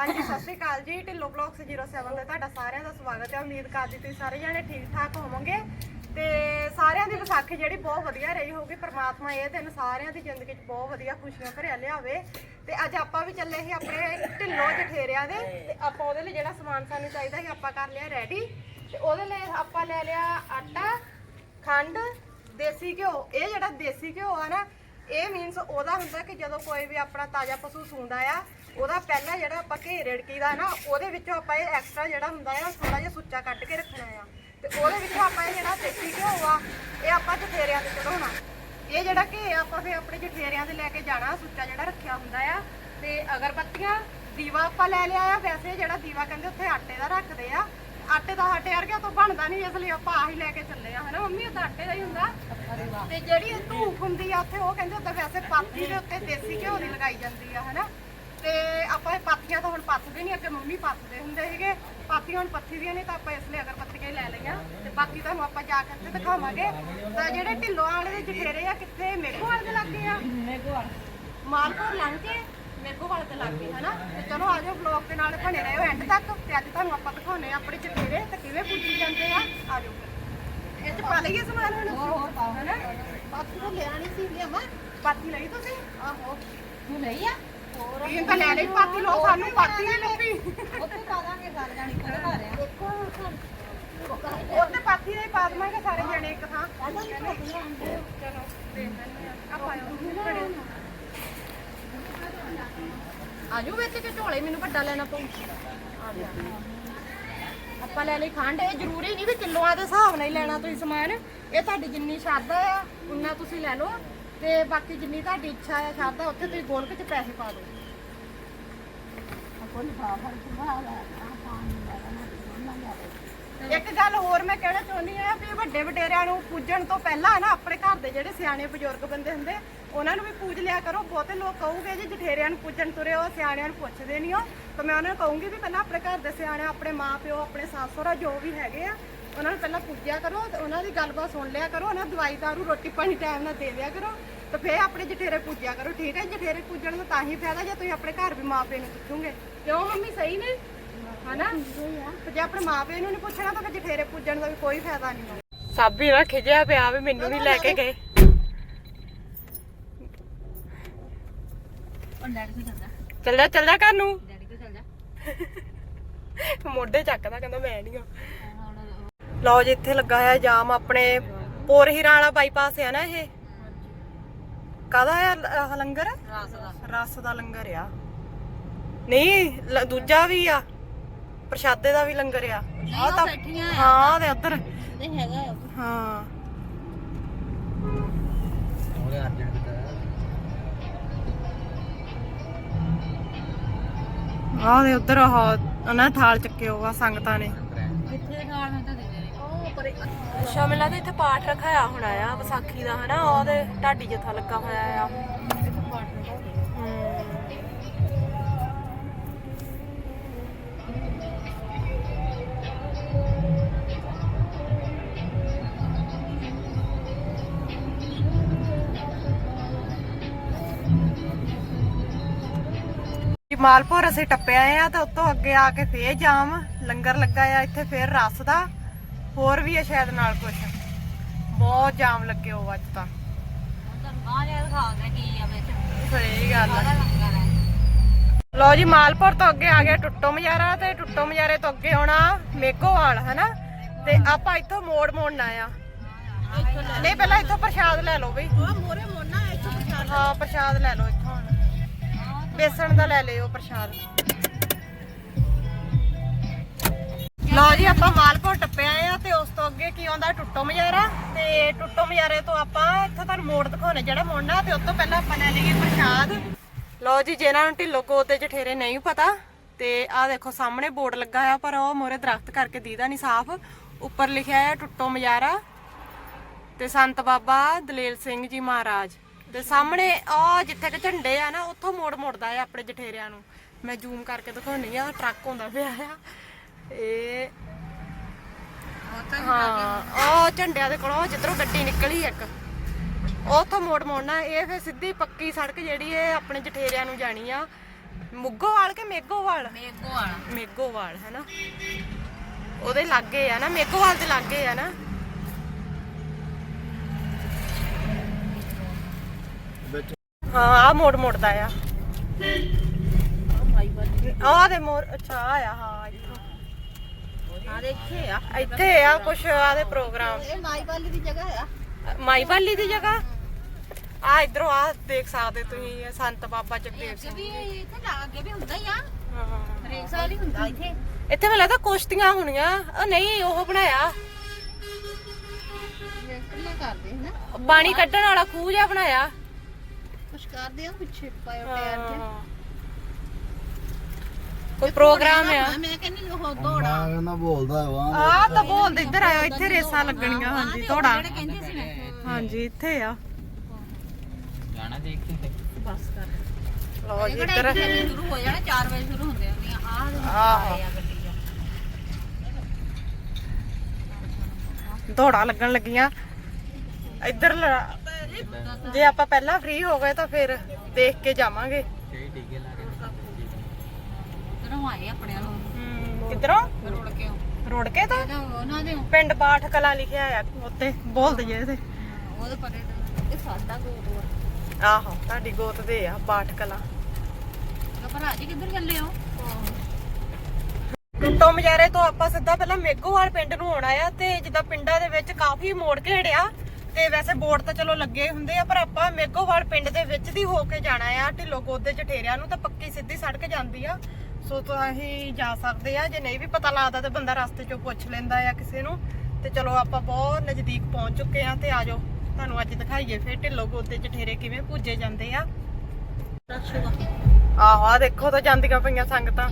ਹਾਂਜੀ, ਸਤਿ ਸ਼੍ਰੀ ਅਕਾਲ ਜੀ, ਢਿੱਲੋ ਬਲੌਗਸ 07 ਤੇ ਤੁਹਾਡਾ ਸਾਰਿਆਂ ਦਾ ਸਵਾਗਤ ਹੈ। ਉਮੀਦ ਕਰਦੀ ਤੁਸੀਂ ਸਾਰੇ ਜਣੇ ਠੀਕ ਠਾਕ ਹੋਵੋਗੇ। ਤੇ ਸਾਰਿਆਂ ਦੀ ਵਿਸਾਖੀ ਜਿਹੜੀ ਬਹੁਤ ਵਧੀਆ ਰਹੀ ਹੋਊਗੀ, ਪ੍ਰਮਾਤਮਾ ਇਹ ਦਿਨ ਸਾਰਿਆਂ ਦੀ ਜ਼ਿੰਦਗੀ 'ਚ ਬਹੁਤ ਵਧੀਆ ਖੁਸ਼ੀਆਂ ਭਰਿਆ ਲਿਆਵੇ। ਤੇ ਅੱਜ ਆਪਾਂ ਵੀ ਚੱਲੇ ਸੀ ਆਪਣੇ ਢਿੱਲੋ ਜਠੇਰਿਆਂ ਦੇ, ਤੇ ਆਪਾਂ ਉਹਦੇ ਲਈ ਜਿਹੜਾ ਸਮਾਨ ਸਾਨੂੰ ਚਾਹੀਦਾ ਸੀ, ਆਪਾਂ ਕਰ ਲਿਆ ਰੈਡੀ। ਤੇ ਉਹਦੇ ਲਈ ਆਪਾਂ ਲੈ ਲਿਆ ਆਟਾ, ਖੰਡ, ਦੇਸੀ ਘਿਓ। ਇਹ ਜਿਹੜਾ ਦੇਸੀ ਘਿਓ ਆ ਨਾ, ਇਹ ਮੀਨਸ ਉਹਦਾ ਹੁੰਦਾ ਕਿ ਜਦੋਂ ਕੋਈ ਵੀ ਆਪਣਾ ਤਾਜ਼ਾ ਪਸ਼ੂ ਸੂੰਦਾ ਆ ਉਹਦਾ ਪਹਿਲਾਂ ਜਿਹੜਾ ਆਪਾਂ ਘੇ ਰੜਕੀ ਦਾ ਨਾ, ਉਹਦੇ ਵਿੱਚੋਂ ਆਪਾਂ ਇਹ ਐਕਸਟਰਾ ਜਿਹੜਾ ਹੁੰਦਾ ਆ ਥੋੜਾ ਜਿਹਾ ਸੁੱਚਾ ਕੱਢ ਕੇ ਰੱਖਣਾ ਆ। ਤੇ ਉਹਦੇ ਵਿੱਚੋਂ ਆਪਾਂ ਇਹ ਜਿਹੜਾ ਦੇਸੀ ਘਿਓ ਆ, ਇਹ ਆਪਾਂ ਜਠੇਰਿਆਂ ਤੇ ਚੜਾਉਣਾ ਇਹ ਜਿਹੜਾ ਘੇ ਆਪਾਂ ਫੇ ਆਪਣੇ ਜਠੇਰਿਆਂ ਤੇ ਲੈ ਕੇ ਜਾਣਾ, ਸੁੱਚਾ ਜਿਹੜਾ ਰੱਖਿਆ ਹੁੰਦਾ ਆ। ਤੇ ਅਗਰਬੱਤੀਆਂ ਦੀਵਾ ਆਪਾਂ ਲੈ ਲਿਆ ਆ, ਵੈਸੇ ਜਿਹੜਾ ਦੀਵਾ ਕਹਿੰਦੇ ਉੱਥੇ ਆਟੇ ਦਾ ਰੱਖਦੇ ਆ। ਆਟੇ ਦਾ ਆਟੇ ਵਰਗਾ ਤੋਂ ਬਣਦਾ ਨਹੀਂ, ਇਸ ਲਈ ਆਪਾਂ ਆਹੀ ਲੈ ਕੇ ਚੱਲੇ ਆ, ਹਨਾ ਮੰਮੀ? ਉਹ ਤਾਂ ਆਟੇ ਦਾ ਹੀ ਹੁੰਦਾ। ਤੇ ਜਿਹੜੀ ਧੂਫ ਹੁੰਦੀ ਆ ਉੱਥੇ, ਉਹ ਕਹਿੰਦੇ ਉੱਦਾਂ ਵੈਸੇ ਪਾਤੀ ਦੇ ਉੱਤੇ ਦੇਸੀ ਘਿਓ ਦੀ ਲਗਾਈ ਜਾਂਦੀ ਆ, ਹਨਾ? ਤੇ ਆਪਾਂ ਇਹ ਪਾਥੀਆਂ ਤਾਂ ਹੁਣ ਪੱਥਦੇ ਨਹੀਂ ਅੱਗੇ ਮੰਮੀ ਪੱਥਦੇ ਹੁੰਦੇ ਸੀਗੇ। ਪਾਥੀਆਂ ਹੁਣ ਪੱਥੀ ਦੀਆਂ ਨਹੀਂ ਤਾਂ ਆਪਾਂ ਇਸ ਲਈ ਅਗਰਬੱਤੀਆਂ ਹੀ ਲੈ ਲਈਆਂ। ਤੇ ਬਾਕੀ ਤੁਹਾਨੂੰ ਆਪਾਂ ਜਾ ਕੇ ਉੱਥੇ ਦਿਖਾਵਾਂਗੇ। ਤਾਂ ਜਿਹੜੇ ਢਿੱਲੋਂ ਵਾਲੇ ਦੇ ਜਠੇਰੇ ਆ ਕਿੱਥੇ? ਮੇਘੋਵਾਲ ਦੇ ਲੱਗੇ ਆ? ਮਾਲਪੁਰ ਲੰਘ ਕੇ ਮੇਘੋਵਾਲ ਤੇ ਲੱਗ ਹਨਾ? ਤੇ ਚਲੋ ਆ ਜਾਓ ਵਲੌਗ ਦੇ ਨਾਲ ਬਣੇ ਰਹੋ ਐਂਡ ਤੱਕ। ਤੇ ਅੱਜ ਤੁਹਾਨੂੰ ਆਪਾਂ ਦਿਖਾਉਣੇ ਆ ਆਪਣੇ ਜਠੇਰੇ ਤੇ ਕਿਵੇਂ ਪੂਜੀ ਜਾਂਦੇ ਆ। ਆ ਜਾਓ। ਇਹ ਚ ਪਾ ਲਈਏ ਸਮਾਨ ਹੁਣ? ਹੋਰ ਹੋਰ ਪਾਓ ਹਨਾ? ਪਾਥੀ ਤਾਂ ਲਿਆਣੀ ਸੀ ਲਿਆਵਾਂ। ਪਾਥੀ ਲਈ ਤੁਸੀਂ? ਆਹੋ। ਤੂੰ ਲਈ ਆ? ਇਹ ਤਾਂ ਲੈ ਲਈ ਪਾਥੀ ਲੋ ਸਾਨੂੰ ਪਾਥੀ ਨਹੀਂ ਲੱਭੀ ਉੱਥੇ ਪਾ ਦਾਂਗੇ ਗੱਲ ਜਾਣੀ ਕੋਲ ਘਰ ਆ ਉਹ ਤੇ ਪਾਥੀ ਦੇ ਪਾ ਦਵਾਂਗੇ ਸਾਰੇ ਜਣੇ ਇੱਕ ਥਾਂ। ਚਲੋ ਦੇਖ ਲੈਂਦੇ ਆ। ਆਪਾਂ ਆਇਓ ਆਜੂ ਵਿੱਚ ਕਿ ਝੋਲੇ ਮੈਨੂੰ ਵੱਡਾ ਲੈਣਾ ਪਊ। ਆਪਾਂ ਲੈ ਲਈ ਖੰਡ ਇਹ ਜ਼ਰੂਰੀ ਨਹੀਂ ਵੀ ਕਿਲੋਆਂ ਦੇ ਹਿਸਾਬ ਨਾਲ ਹੀ ਲੈਣਾ ਤੁਸੀਂ ਸਮਾਨ। ਇਹ ਤੁਹਾਡੀ ਜਿੰਨੀ ਸ਼ਰਧਾ ਆ ਉਨਾ ਤੁਸੀਂ ਲੈ ਲਓ। ਤੇ ਬਾਕੀ ਜਿੰਨੀ ਤੁਹਾਡੀ ਇੱਛਾ ਆ ਸ਼ਰਧਾ ਉੱਥੇ ਤੁਸੀਂ ਗੋਲਕ ਚ ਪੈਸੇ ਪਾ ਦਿਓ। ਇੱਕ ਗੱਲ ਹੋਰ ਮੈਂ ਕਹਿਣਾ ਚਾਹੁੰਦੀ ਆ ਵੀ ਵੱਡੇ ਵਡੇਰਿਆਂ ਨੂੰ ਪੂਜਣ ਤੋਂ ਪਹਿਲਾਂ ਨਾ ਆਪਣੇ ਘਰ ਦੇ ਜਿਹੜੇ ਸਿਆਣੇ ਬਜ਼ੁਰਗ ਬੰਦੇ ਹੁੰਦੇ ਉਹਨਾਂ ਨੂੰ ਵੀ ਪੂਜ ਲਿਆ ਕਰੋ। ਬਹੁਤੇ ਲੋਕ ਕਹੂਗੇ ਜੀ ਜਠੇਰਿਆਂ ਨੂੰ ਪੂਜਣ ਤੁਰੇ ਹੋ ਸਿਆਣਿਆਂ ਨੂੰ ਪੁੱਛਦੇ ਨਹੀਂ ਹੋ। ਤਾਂ ਮੈਂ ਉਹਨਾਂ ਨੂੰ ਕਹੂੰਗੀ ਵੀ ਪਹਿਲਾਂ ਆਪਣੇ ਘਰ ਦੇ ਸਿਆਣੇ ਆਪਣੇ ਮਾਪਿਓ ਆਪਣੇ ਸੱਸ ਸਹੁਰਾ ਜੋ ਵੀ ਹੈਗੇ ਆ ਉਹਨਾਂ ਨੂੰ ਪਹਿਲਾਂ ਪੂਜਿਆ ਕਰੋ ਤੇ ਉਹਨਾਂ ਦੀ ਗੱਲਬਾਤ ਸੁਣ ਲਿਆ ਕਰੋ ਉਹਨਾਂ ਨੂੰ ਦਵਾਈ ਦਾਰੂ ਰੋਟੀ ਪਾਣੀ ਟਾਈਮ ਨਾਲ ਦੇ ਦਿਆ ਕਰੋ ਤੇ ਫੇਰ ਆਪਣੇ ਜਠੇਰੇ ਪੂਜਿਆ ਕਰੋ। ਠੀਕ ਹੈ ਜਠੇਰੇ ਪੂਜਣ ਦਾ ਤਾਂ ਹੀ ਫਾਇਦਾ ਜੇ ਤੁਸੀਂ ਆਪਣੇ ਘਰ ਵੀ ਮਾਪੇ ਨੂੰ ਪੁੱਛੋਗੇ। ਕਿਉਂ ਮੰਮੀ ਸਹੀ ਨੇ? ਹਨਾ? ਤੇ ਜੇ ਆਪਣੇ ਮਾਪੇ ਨੂੰ ਨਹੀਂ ਪੁੱਛਣਾ ਤਾਂ ਫਿਰ ਜਠੇਰੇ ਪੂਜਣ ਦਾ ਵੀ ਕੋਈ ਫਾਇਦਾ ਨਹੀਂ ਸਾਬੀ ਨਾ ਖਿਜਿਆ ਪਿਆ ਵੀ ਮੈਨੂੰ ਨਹੀਂ ਲੈ ਕੇ ਗਏ। ਚੱਲਦਾ ਚੱਲ ਜਾ ਚੱਲ ਜਾ ਘਰ ਨੂੰ? ਡੈਡੀ ਤੋਂ ਚੱਲ ਜਾ ਮੋਢੇ ਚੱਕਦਾ ਕਹਿੰਦਾ ਮੈਂ ਨਹੀਂ ਆ ਲਓ ਜੀ ਇੱਥੇ ਲੱਗਾ ਹੈ ਜਾਮ ਆਪਣੇ ਪੋਰ ਹੀਰਾਂ ਵਾਲਾ ਬਾਈਪਾਸ ਹੈ ਨਾ ਇਹ। ਕਾਹਦਾ ਹੈ ਆਹ ਲੰਗਰ? ਰਾਸ ਦਾ। ਰਸ ਦਾ ਲੰਗਰ ਆ। ਨਹੀਂ ਲ- ਦੂਜਾ ਵੀ ਆ। ਪ੍ਰਸ਼ਾਦੇ ਦਾ ਵੀ ਲੰਗਰ ਆ। ਆਹ ਤਾਂ ਬੈਠੀਆਂ ਆ। ਹਾਂ ਤੇ ਉਧਰ। ਨਹੀਂ ਹੈਗਾ ਹਾਂ। ਆਹ ਦੇ ਉਧਰ ਆਹ ਉਹਨਾਂ ਨੇ ਥਾਲ ਚੱਕੇ ਹੋਗਾ ਸੰਗਤਾਂ ਨੇ। ਕਿੱਥੇ ਖਾਣ ਮੈਂ ਤਾਂ ਦੇ ਦੇ ਉਹ ਇੱਥੇ ਪਾਠ ਰਖਾਇਆ ਹੋਣਾ ਆ, ਵਿਸਾਖੀ ਦਾ, ਹਨਾ? ਉਹਦੇ ਢਾਡੀ ਜਥਾ ਲੱਗਾ ਹੋਇਆ ਆ। ਜੀ, ਮਾਲਪੁਰ ਅਸੀਂ ਟੱਪਿਆ ਆ ਤੇ ਉੱਤੋਂ ਅੱਗੇ ਆ ਕੇ ਫੇਰ ਜਾਮ, ਲੰਗਰ ਲੱਗਾ ਆ, ਇੱਥੇ ਫੇਰ ਰਸ ਦਾ। ਹੋਰ ਵੀ ਆ ਸ਼ਾਇਦ ਨਾਲ ਕੁਝ ਬਹੁਤ ਜਾਮ ਲੱਗੇ ਹੋ ਅੱਜ ਤਾਂ। ਗਾਂ ਜਾ ਸਹੀ ਗੱਲ ਹੈ ਮਾਲਪੁਰ ਤੋਂ ਅੱਗੇ ਆ ਗਿਆ ਟੁੱਟੋ ਮਜਾਰਾ ਤੇ ਟੁੱਟੋ ਮਜਾਰੇ ਤੋਂ ਅੱਗੇ ਆਉਣਾ ਮੇਘੋਵਾਲ ਹਨਾ? ਤੇ ਆਪਾਂ ਇੱਥੋਂ ਮੋੜ ਮੋੜਨਾ ਆ। ਨਹੀਂ ਪਹਿਲਾਂ ਇੱਥੋਂ ਪ੍ਰਸ਼ਾਦ ਲੈ ਲਓ ਬਈ। ਮੋਰੇ ਇੱਥੋਂ ਹਾਂ ਪ੍ਰਸ਼ਾਦ ਲੈ ਲਓ ਇੱਥੋਂ। ਬੇਸਣ ਦਾ ਲੈ ਲਿਓ ਪ੍ਰਸ਼ਾਦ। ਲਓ ਜੀ, ਆਪਾਂ ਮਾਲਪੁਰ ਟੱਪੇ ਆਏ ਆ ਤੇ ਉਸ ਤੋਂ ਅੱਗੇ ਕੀ ਆਉਂਦਾ? ਟੁੱਟੋ ਮਜਾਰਾ। ਤੇ ਟੁੱਟੋ ਮਜਾਰੇ ਤੋਂ ਆਪਾਂ ਇੱਥੋਂ ਤੁਹਾਨੂੰ ਮੋੜ ਦਿਖਾਉਣੇ, ਜਿਹੜਾ ਮੋੜਨਾ, ਤੇ ਉਸ ਤੋਂ ਪਹਿਲਾਂ ਆਪਾਂ ਲੈ ਲਈਏ ਪ੍ਰਸ਼ਾਦ। ਲਓ ਜੀ, ਜਿਹਨਾਂ ਨੂੰ ਢਿੱਲੋ ਕੋ ਤੇ ਜਠੇਰੇ ਨਹੀਂ ਪਤਾ, ਤੇ ਆਹ ਦੇਖੋ, ਸਾਹਮਣੇ ਬੋਰਡ ਲੱਗਾ ਆ, ਪਰ ਉਹ ਮੋਰੇ ਦਰਖਤ ਕਰਕੇ ਦੀਦਾ ਨਹੀਂ ਸਾਫ਼। ਉੱਪਰ ਲਿਖਿਆ ਹੈ ਟੁੱਟੋ ਮਜਾਰਾ। ਤੇ ਸੰਤ ਬਾਬਾ ਦਲੇਲ ਸਿੰਘ ਜੀ ਮਹਾਰਾਜ। ਤੇ ਸਾਹਮਣੇ ਆ ਜਿੱਥੇ ਕਿ ਝੰਡੇ ਆ ਨਾ, ਉੱਥੋਂ ਮੋੜ ਮੁੜਦਾ ਆ ਆਪਣੇ ਜਠੇਰਿਆਂ ਨੂੰ। ਮੈਂ ਜ਼ੂਮ ਕਰਕੇ ਦਿਖਾਉਣੀ ਆ ਟਰੱਕ ਹੁੰਦਾ ਪਿਆ ਆ। ਇਹ ਹਾਂ ਉਹ ਝੰਡਿਆਂ ਦੇ ਕੋਲੋਂ ਜਿੱਧਰੋਂ ਗੱਡੀ ਨਿਕਲੀ ਇੱਕ। ਉੱਥੋਂ ਮੋੜ ਮੋੜਨਾ ਇਹ ਫਿਰ ਸਿੱਧੀ ਪੱਕੀ ਸੜਕ ਜਿਹੜੀ ਇਹ ਆਪਣੇ ਜਠੇਰਿਆਂ ਨੂੰ ਜਾਣੀ ਆ। ਮੁੱਗੋਵਾਲ ਕੇ ਮੇਗੋਵਾਲ? ਮੇਗੋ ਵਾਲਾ ਮੇਗੋਵਾਲ ਹੈ ਨਾ ਉਹਦੇ ਲਾਗੇ ਆ ਨਾ ਮੇਗੋਵਾਲ ਦੇ ਲਾਗੇ ਆ ਨਾ। ਹਾਂ ਆ ਮੋੜ ਮੋੜਦਾ ਆ। ਮਾਈ ਵਾਲੀ ਆਹ ਦੇ ਮੋੜ ਅੱਛਾ ਆ ਆ ਹਾਂ ਇੱਥੋਂ ਆ ਇੱਥੇ ਆ ਕੁਛ ਆਦੇ ਪ੍ਰੋਗਰਾਮ। ਇਹ ਮਾਈ ਵਾਲੀ ਦੀ ਜਗ੍ਹਾ ਆ। ਮਾਈ ਬਾਲੀ ਦੀ ਜਗ੍ਹਾ? ਆ ਇਧਰੋਂ ਆ ਦੇਖ ਸਕਦੇ ਤੁਸੀਂ ਇਹ ਸੰਤ ਬਾਬਾ ਜਗਦੇਵ ਸਿੰਘ ਵੀ ਇੱਥੇ ਲਾ ਅੱਗੇ ਵੀ ਹੁੰਦਾ ਹੀ ਆ। ਹਾਂ। ਹਰੇਕ ਸਾਲ ਹੀ ਹੁੰਦਾ ਇੱਥੇ। ਇੱਥੇ ਮੈਨੂੰ ਲੱਗਦਾ ਕੁਸ਼ਤੀਆਂ ਹੋਣੀਆਂ। ਉਹ ਨਹੀਂ ਉਹ ਬਣਾਇਆ। ਕਿੰਨਾ ਕਰਦੇ ਹਨਾ। ਪਾਣੀ ਕੱਢਣ ਵਾਲਾ ਖੂਹ ਜਿਹਾ ਬਣਾਇਆ। ਕੁਛ ਕਰਦੇ ਆ ਪਿੱਛੇ ਪਾਇਓ ਹਾਂ। ਕੋਈ ਪ੍ਰੋਗਰਾਮ ਆ। ਮੈਂ ਉਹ ਕਹਿੰਦਾ ਬੋਲਦਾ ਵਾ ਆ ਤਾਂ ਬੋਲਦੇ ਇੱਧਰ ਆਇਓ ਇੱਥੇ ਰੇਸਾਂ ਲੱਗਣੀਆਂ ਹਾਂਜੀ ਥੋੜਾ ਜਿਹੜੇ ਕਹਿੰਦੇ ਸੀ ਨਾ ਹਾਂਜੀ ਇੱਥੇ ਆ। ਜਾਣਾ ਦੇਖ ਕੇ ਬਸ ਕਰ। ਲਓ ਜੀ ਜਿਹੜਾ ਇੱਧਰ। ਇੱਥੇ ਵੀ ਸ਼ੁਰੂ ਹੋ ਜਾਣਾ 4 ਵਜੇ ਸ਼ੁਰੂ ਹੁੰਦੇ ਹੁੰਦੀਆਂ ਆਹ ਆਹੋ। ਆ ਗੱਡੀ ਆ। ਦੌੜਾਂ ਲੱਗਣ ਲੱਗੀਆਂ। ਇੱਧਰ ਲ- ਜੇ ਆਪਾਂ ਪਹਿਲਾਂ ਫ੍ਰੀ ਹੋ ਗਏ ਤਾਂ ਫਿਰ ਦੇਖ ਕੇ ਜਾਵਾਂਗੇ ਕਿਹੜੀ ਟੀਕੇ ਲਾ ਕੇ ਕਿਹਨੂੰ ਆਏ ਆਪਣੇ ਨੂੰ ਕਿੱਧਰੋਂ? ਰੋੜ ਕੇ ਰੋੜ ਕੇ ਤਾਂ? ਉਹਨਾਂ ਦੇ ਪਿੰਡ ਬਾਠ ਕਲਾ ਲਿਖਿਆ ਆ ਉੱਤੇ ਬੋਲ ਦਈਏ ਇਹਦੇ। ਉਹਦੇ ਪਰੇ ਤੇ ਇਹ ਸਾਦਾ ਗੋਦਵਾ ਆਹੋ ਤੁਹਾਡੀ ਗੋਤ ਦੇ ਆ ਬਾਠ ਕਲਾ। ਭਰਾ ਜੀ ਕਿੱਧਰ ਚੱਲੇ ਹੋ? ਟੁੱਟੋ ਮਜਾਰੇ ਤੋਂ ਆਪਾਂ ਸਿੱਧਾ ਪਹਿਲਾਂ ਮੇਗੋਵਾਲ ਪਿੰਡ ਨੂੰ ਆਉਣਾ ਆ ਤੇ ਜਿੱਦਾਂ ਪਿੰਡਾਂ ਦੇ ਵਿੱਚ ਕਾਫੀ ਮੋੜ ਘੇੜਿਆ ਤੇ ਵੈਸੇ ਬੋਰਡ ਤਾਂ ਚਲੋ ਲੱਗੇ ਹੁੰਦੇ ਆ ਪਰ ਆਪਾਂ ਮੇਗੋਵਾਲ ਪਿੰਡ ਦੇ ਵਿੱਚ ਦੀ ਹੋ ਕੇ ਜਾਣਾ ਆ ਢਿੱਲੋ ਗੋਦੇ ਜਠੇਰਿਆਂ ਨੂੰ ਤਾਂ ਪੱਕੀ ਸਿੱਧੀ ਸੜਕ ਜਾਂਦੀ ਆ। ਸੋ ਤੁਸੀਂ ਜਾ ਸਕਦੇ ਆ। ਜੇ ਨਹੀਂ ਵੀ ਪਤਾ ਲੱਗਦਾ ਤੇ ਬੰਦਾ ਰਸਤੇ 'ਚੋਂ ਪੁੱਛ ਲੈਂਦਾ ਆ ਕਿਸੇ ਨੂੰ। ਤੇ ਚਲੋ ਆਪਾਂ ਬਹੁਤ ਨਜ਼ਦੀਕ ਪਹੁੰਚ ਚੁੱਕੇ ਆ ਤੇ ਆਜੋ ਤੁਹਾਨੂੰ ਅੱਜ ਦਿਖਾਈਏ ਫਿਰ ਢਿੱਲੋ ਗੋਦੇ ਜਠੇਰੇ ਕਿਵੇਂ ਪੂਜੇ ਜਾਂਦੇ ਆ। ਆਹੋ ਆ ਦੇਖੋ ਤਾਂ ਜਾਂਦੀਆਂ ਪਈਆਂ ਸੰਗਤਾਂ।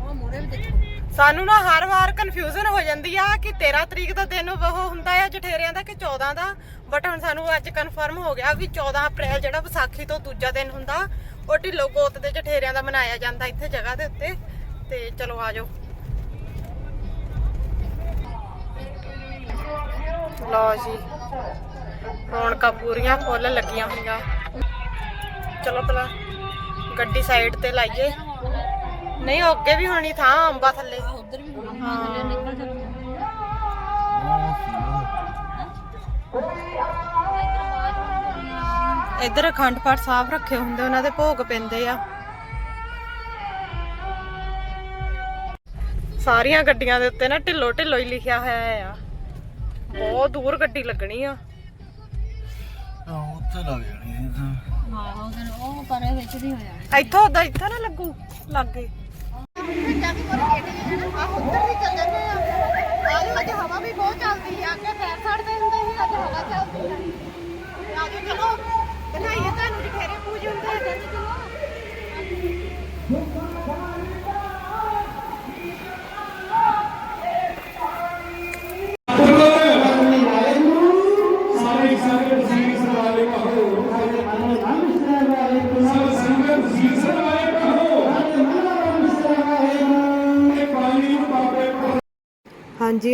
ਉਹ ਮੋੜੇ ਵੀ ਦੇਖੋ ਸਾਨੂੰ ਨਾ ਹਰ ਵਾਰ ਕਨਫਿਊਜ਼ਨ ਹੋ ਜਾਂਦੀ ਆ ਕਿ 13 ਤਰੀਕ ਦਾ ਦਿਨ ਉਹ ਹੁੰਦਾ ਆ ਜਠੇਰਿਆਂ ਦਾ ਕਿ 14 ਦਾ। ਬਟ ਹੁਣ ਸਾਨੂੰ ਅੱਜ ਕਨਫਰਮ ਹੋ ਗਿਆ ਵੀ 14 ਅਪ੍ਰੈਲ ਜਿਹੜਾ ਵਿਸਾਖੀ ਤੋਂ ਦੂਜਾ ਦਿਨ ਹੁੰਦਾ ਉਹ ਢਿੱਲੋ ਗੋਤ ਦੇ ਜਠੇਰਿਆਂ ਦਾ ਮਨਾਇਆ ਜਾਂਦਾ ਇੱਥੇ ਜਗ੍ਹਾ ਦੇ ਉੱਤੇ। ਤੇ ਚਲੋ ਆਜੋ ਲਓ ਜੀ ਰੌਣਕਾਂ ਪੂਰੀਆਂ ਫੁੱਲ ਲੱਗੀਆਂ ਹੋਈਆਂ। ਚਲੋ ਪਹਿਲਾਂ ਗੱਡੀ ਸਾਈਡ ਤੇ ਲਾਈਏ। ਨਹੀਂ ਅੱਗੇ ਵੀ ਹੋਣੀ ਥਾਂ ਅੰਬਾ ਥੱਲੇ। ਉਧਰ ਵੀ ਹੋਣਾ। ਥੱਲੇ ਨਿਕਲ ਚੱਲੋ ਇੱਧਰ ਅਖੰਡ ਪਾਠ ਸਾਹਿਬ ਰੱਖੇ ਹੁੰਦੇ ਉਹਨਾਂ ਦੇ ਭੋਗ ਪੈਂਦੇ ਆ। ਸਾਰੀਆਂ ਗੱਡੀਆਂ ਦੇ ਉੱਤੇ ਨਾ ਢਿੱਲੋ ਢਿੱਲੋ ਹੀ ਲਿਖਿਆ ਹੋਇਆ ਆ। ਬਹੁਤ ਦੂਰ ਗੱਡੀ ਲੱਗਣੀ ਆ। ਆਹ ਉੱਥੇ ਲੱਗ ਜਾਣੀ ਇਹ ਤਾਂ ਹਾਂ ਉਧਰ ਉਹ ਪਰੇ ਵਿੱਚ ਦੀ ਹੋ ਜਾਣਾ। ਇੱਥੋਂ ਉਦਾਂ ਇੱਥੇ ਨਾ ਲੱਗੂ ਲੱਗ ਗਈ ਅੱਜ ਹਵਾ ਵੀ ਬਹੁਤ ਚੱਲਦੀ ਆ ਕਿ ਪੈਰ ਛੱਡਦੇ ਹੁੰਦੇ ਸੀ ਅੱਜ ਹਵਾ ਚੱਲਦੀ ਆ ਆਜੋ ਚਲੋ ਦਿਖਾਈਏ ਤੁਹਾਨੂੰ ਜਠੇਰੇ ਪੂਜ ਹੁੰਦੇ ਆ ਜਲਦੀ ਚਲੋ ਸਾਰੇ ਸੰਗਤ ਸੀਸ ਵਾਲੇ ਕਹੋ ਸਭ ਸੰਗਤ ਸੀਸ ਵਾਲੇ ਕਹੋ ਇਹ ਪਾਣੀ ਬਾਬੇ ਕੋ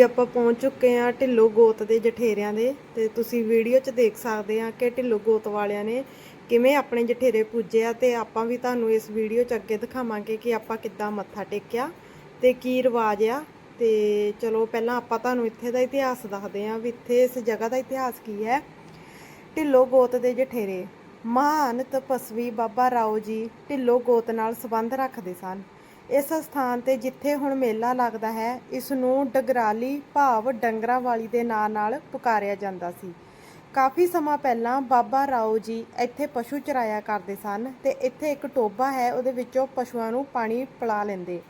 ਹਾਂਜੀ ਆਪਾਂ ਪਹੁੰਚ ਚੁੱਕੇ ਆ ਢਿੱਲੋ ਗੋਤ ਦੇ ਜਠੇਰਿਆਂ ਦੇ ਤੇ ਤੁਸੀਂ ਵੀਡੀਓ 'ਚ ਦੇਖ ਸਕਦੇ ਆ ਕਿ ਢਿੱਲੋ ਗੋਤ ਵਾਲਿਆਂ ਨੇ ਕਿਵੇਂ ਆਪਣੇ ਜਠੇਰੇ ਪੂਜੇ ਆ ਤੇ ਆਪਾਂ ਵੀ ਤੁਹਾਨੂੰ ਇਸ ਵੀਡੀਓ 'ਚ ਅੱਗੇ ਦਿਖਾਵਾਂਗੇ ਕਿ ਆਪਾਂ ਕਿੱਦਾਂ ਮੱਥਾ ਟੇਕਿਆ ਤੇ ਕੀ ਰਿਵਾਜ ਆ। ਤੇ ਚਲੋ ਪਹਿਲਾਂ ਆਪਾਂ ਤੁਹਾਨੂੰ ਇੱਥੇ ਦਾ ਇਤਿਹਾਸ ਦੱਸਦੇ ਆ ਵੀ ਇੱਥੇ ਇਸ ਜਗ੍ਹਾ ਦਾ ਇਤਿਹਾਸ ਕੀ ਹੈ। ਢਿੱਲੋ ਗੋਤ ਦੇ ਜਠੇਰੇ, ਮਹਾਨ ਤਪਸਵੀ ਬਾਬਾ ਰਾਓ ਜੀ ਢਿੱਲੋ ਗੋਤ ਨਾਲ ਸੰਬੰਧ ਰੱਖਦੇ ਸਨ। ਇਸ ਸਥਾਨ ਤੇ ਜਿੱਥੇ ਹੁਣ ਮੇਲਾ ਲੱਗਦਾ ਹੈ, ਇਸ ਨੂੰ ਡਗਰਾਲੀ ਭਾਵ ਡੰਗਰਾਂ ਵਾਲੀ ਦੇ ਨਾਂ ਨਾਲ ਪੁਕਾਰਿਆ ਜਾਂਦਾ ਸੀ। ਕਾਫੀ ਸਮਾਂ ਪਹਿਲਾਂ ਬਾਬਾ ਰਾਓ ਜੀ ਇੱਥੇ ਪਸ਼ੂ ਚਰਾਇਆ ਕਰਦੇ ਸਨ ਤੇ ਇੱਥੇ ਇੱਕ ਟੋਬਾ ਹੈ, ਉਹਦੇ ਵਿੱਚੋਂ ਪਸ਼ੂਆਂ ਨੂੰ ਪਾਣੀ ਪਿਲਾ ਲੈਂਦੇ।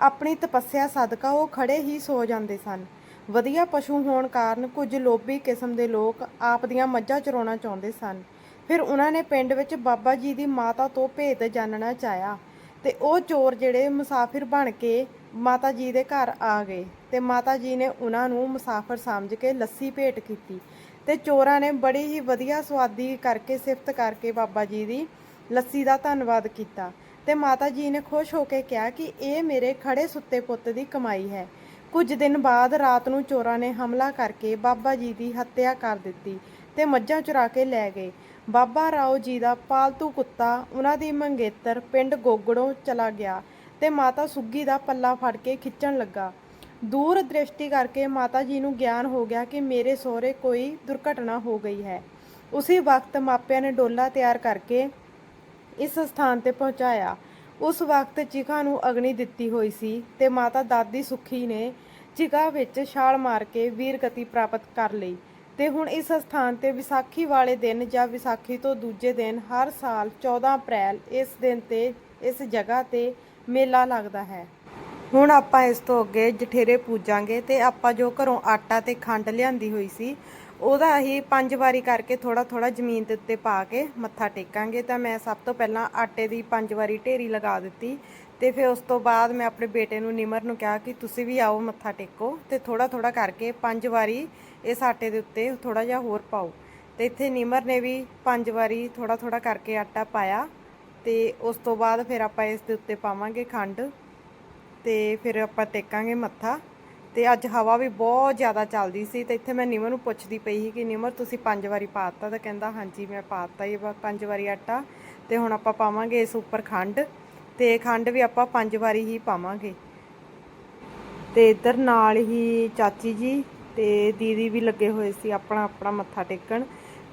ਆਪਣੀ ਤਪੱਸਿਆ ਸਦਕਾ ਉਹ ਖੜੇ ਹੀ ਸੋ ਜਾਂਦੇ ਸਨ। ਵਧੀਆ ਪਸ਼ੂ ਹੋਣ ਕਾਰਨ ਕੁਝ ਲੋਭੀ ਕਿਸਮ ਦੇ ਲੋਕ ਆਪ ਦੀਆਂ ਮੱਝਾਂ ਚਰਾਉਣਾ ਚਾਹੁੰਦੇ ਸਨ। ਫਿਰ ਉਹਨਾਂ ਨੇ ਪਿੰਡ ਵਿੱਚ ਬਾਬਾ ਜੀ ਦੀ ਮਾਤਾ ਤੋਂ ਭੇਤ ਜਾਣਨਾ ਚਾਹਿਆ। ਤੇ ਉਹ ਚੋਰ ਜਿਹੜੇ ਮੁਸਾਫਿਰ ਬਣ ਕੇ ਮਾਤਾ ਜੀ ਦੇ ਘਰ ਆ ਗਏ ਤੇ ਮਾਤਾ ਜੀ ਨੇ ਉਹਨਾਂ ਨੂੰ ਮੁਸਾਫਿਰ ਸਮਝ ਕੇ ਲੱਸੀ ਭੇਟ ਕੀਤੀ ਤੇ ਚੋਰਾਂ ਨੇ ਬੜੀ ਹੀ ਵਧੀਆ ਸਵਾਦੀ ਕਰਕੇ, ਸਿਫਤ ਕਰਕੇ ਬਾਬਾ ਜੀ ਦੀ ਲੱਸੀ ਦਾ ਧੰਨਵਾਦ ਕੀਤਾ ਤੇ ਮਾਤਾ ਜੀ ਨੇ ਖੁਸ਼ ਹੋ ਕੇ ਕਿਹਾ ਕਿ ਇਹ ਮੇਰੇ ਖੜੇ ਸੁੱਤੇ ਪੁੱਤ ਦੀ ਕਮਾਈ ਹੈ। ਕੁਝ ਦਿਨ ਬਾਅਦ ਰਾਤ ਨੂੰ ਚੋਰਾਂ ਨੇ ਹਮਲਾ ਕਰਕੇ ਬਾਬਾ ਜੀ ਦੀ ਹੱਤਿਆ ਕਰ ਦਿੱਤੀ ਤੇ ਮੱਝਾਂ ਚੁਰਾ ਕੇ ਲੈ ਗਏ। ਬਾਬਾ ਰਾਓ ਜੀ ਦਾ ਪਾਲਤੂ ਕੁੱਤਾ ਉਹਨਾਂ ਦੀ ਮੰਗੇਤਰ ਪਿੰਡ ਗੋਗੜੋਂ ਚਲਾ ਗਿਆ ਤੇ ਮਾਤਾ ਸੁੱਗੀ ਦਾ ਪੱਲਾ ਫੜ ਕੇ ਖਿੱਚਣ ਲੱਗਾ। ਦੂਰ ਦ੍ਰਿਸ਼ਟੀ ਕਰਕੇ ਮਾਤਾ ਜੀ ਨੂੰ ਗਿਆਨ ਹੋ ਗਿਆ ਕਿ ਮੇਰੇ ਸਹੁਰੇ ਕੋਈ ਦੁਰਘਟਨਾ ਹੋ ਗਈ ਹੈ। ਉਸੇ ਵਕਤ ਮਾਪਿਆਂ ਨੇ ਡੋਲਾ ਤਿਆਰ ਕਰਕੇ ਇਸ ਸਥਾਨ ਤੇ ਪਹੁੰਚਾਇਆ। ਉਸ ਵਕਤ ਚਿਖਾ ਨੂੰ ਅਗਨੀ ਦਿੱਤੀ ਹੋਈ ਸੀ ਤੇ ਮਾਤਾ ਦਾਦੀ ਸੁਖੀ ਨੇ ਚਿਖਾ ਵਿੱਚ ਛਾਲ ਮਾਰ ਕੇ ਵੀਰਗਤੀ ਪ੍ਰਾਪਤ ਕਰ ਲਈ। ਤੇ ਹੁਣ ਇਸ ਸਥਾਨ ਤੇ ਵਿਸਾਖੀ ਵਾਲੇ ਦਿਨ ਜਾਂ ਵਿਸਾਖੀ ਤੋਂ ਦੂਜੇ ਦਿਨ ਹਰ ਸਾਲ 14 ਅਪ੍ਰੈਲ ਇਸ ਦਿਨ ਤੇ ਇਸ ਜਗ੍ਹਾ ਤੇ ਮੇਲਾ ਲੱਗਦਾ ਹੈ। ਹੁਣ ਆਪਾਂ ਇਸ ਤੋਂ ਅੱਗੇ ਜਠੇਰੇ ਪੂਜਾਂਗੇ ਤੇ ਆਪਾਂ ਜੋ ਘਰੋਂ ਆਟਾ ਤੇ ਖੰਡ ਲਿਆਂਦੀ ਹੋਈ ਸੀ, ਉਹਦਾ ਹੀ ਪੰਜ ਵਾਰੀ ਕਰਕੇ ਥੋੜਾ ਥੋੜਾ ਜ਼ਮੀਨ ਦੇ ਉੱਤੇ ਪਾ ਕੇ ਮੱਥਾ ਟੇਕਾਂਗੇ ਤਾਂ ਮੈਂ ਸਭ ਤੋਂ ਪਹਿਲਾਂ ਆਟੇ ਦੀ ਪੰਜ ਵਾਰੀ ਢੇਰੀ ਲਗਾ ਦਿੱਤੀ ਤੇ ਫਿਰ ਉਸ ਤੋਂ ਬਾਅਦ ਮੈਂ ਆਪਣੇ ਬੇਟੇ ਨੂੰ, ਨਿਮਰ ਨੂੰ ਕਿਹਾ ਕਿ ਤੁਸੀਂ ਵੀ ਆਓ ਮੱਥਾ ਟੇਕੋ ਤੇ ਥੋੜਾ ਥੋੜਾ ਕਰਕੇ ਪੰਜ ਵਾਰੀ ਇਸ ਆਟੇ ਦੇ ਉੱਤੇ ਥੋੜਾ ਜਿਹਾ ਹੋਰ ਪਾਓ। ਤੇ ਇੱਥੇ ਨਿਮਰ ਨੇ ਵੀ ਪੰਜ ਵਾਰੀ ਥੋੜਾ ਥੋੜਾ ਕਰਕੇ ਆਟਾ ਪਾਇਆ ਤੇ ਉਸ ਤੋਂ ਬਾਅਦ ਫਿਰ ਆਪਾਂ ਇਸ ਦੇ ਉੱਤੇ ਪਾਵਾਂਗੇ ਖੰਡ ਤੇ ਫਿਰ ਆਪਾਂ ਟੇਕਾਂਗੇ ਮੱਥਾ। ਤੇ ਅੱਜ ਹਵਾ ਵੀ ਬਹੁਤ ਜ਼ਿਆਦਾ ਚੱਲਦੀ ਸੀ ਤੇ ਇੱਥੇ ਮੈਂ ਨਿਮਰ ਨੂੰ ਪੁੱਛਦੀ ਪਈ ਸੀ ਕਿ ਨਿਮਰ ਤੁਸੀਂ ਪੰਜ ਵਾਰੀ ਪਾਤਾ? ਤਾਂ ਕਹਿੰਦਾ, ਹਾਂਜੀ, ਮੈਂ ਪਾਤਾ ਇਹ ਪੰਜ ਵਾਰੀ ਆਟਾ ਤੇ ਹੁਣ ਆਪਾਂ ਪਾਵਾਂਗੇ ਇਸ ਉੱਪਰ ਖੰਡ। ਤੇ ਖੰਡ ਵੀ ਆਪਾਂ ਪੰਜ ਵਾਰੀ ਹੀ ਪਾਵਾਂਗੇ। ਤੇ ਇੱਧਰ ਨਾਲ ਹੀ ਚਾਚੀ ਜੀ ਤੇ ਦੀਦੀ ਵੀ ਲੱਗੇ ਹੋਏ ਸੀ ਆਪਣਾ ਆਪਣਾ ਮੱਥਾ ਟੇਕਣ।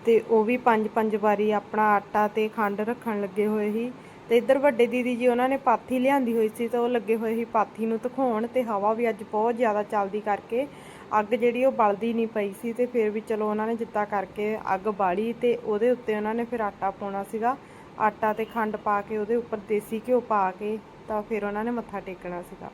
ਤੇ ਉਹ ਵੀ ਪੰਜ ਪੰਜ ਵਾਰੀ ਆਪਣਾ ਆਟਾ ਤੇ ਖੰਡ ਰੱਖਣ ਲੱਗੇ ਹੋਏ ਸੀ। ਤੇ ਇੱਧਰ ਵੱਡੇ ਦੀਦੀ ਜੀ ਉਹਨਾਂ ਨੇ ਪਾਥੀ ਲਿਆਂਦੀ ਹੋਈ ਸੀ ਤਾਂ ਉਹ ਲੱਗੇ ਹੋਏ ਸੀ ਪਾਥੀ ਨੂੰ ਧਖਾਉਣ ਤੇ ਹਵਾ ਵੀ ਅੱਜ ਬਹੁਤ ਜ਼ਿਆਦਾ ਚੱਲਦੀ ਕਰਕੇ ਅੱਗ ਜਿਹੜੀ ਉਹ ਬਲਦੀ ਨਹੀਂ ਪਈ ਸੀ ਤੇ ਫਿਰ ਵੀ ਚਲੋ ਉਹਨਾਂ ਨੇ ਜਿੱਦਾਂ ਕਰਕੇ ਅੱਗ ਬਾਲੀ ਤੇ ਉਹਦੇ ਉੱਤੇ ਉਹਨਾਂ ਨੇ ਫਿਰ ਆਟਾ ਪਾਉਣਾ ਸੀਗਾ। ਆਟਾ ਤੇ ਖੰਡ ਪਾ ਕੇ ਉਹਦੇ ਉੱਪਰ ਦੇਸੀ ਘਿਓ ਪਾ ਕੇ ਤਾਂ ਫਿਰ ਉਹਨਾਂ ਨੇ ਮੱਥਾ ਟੇਕਣਾ ਸੀਗਾ।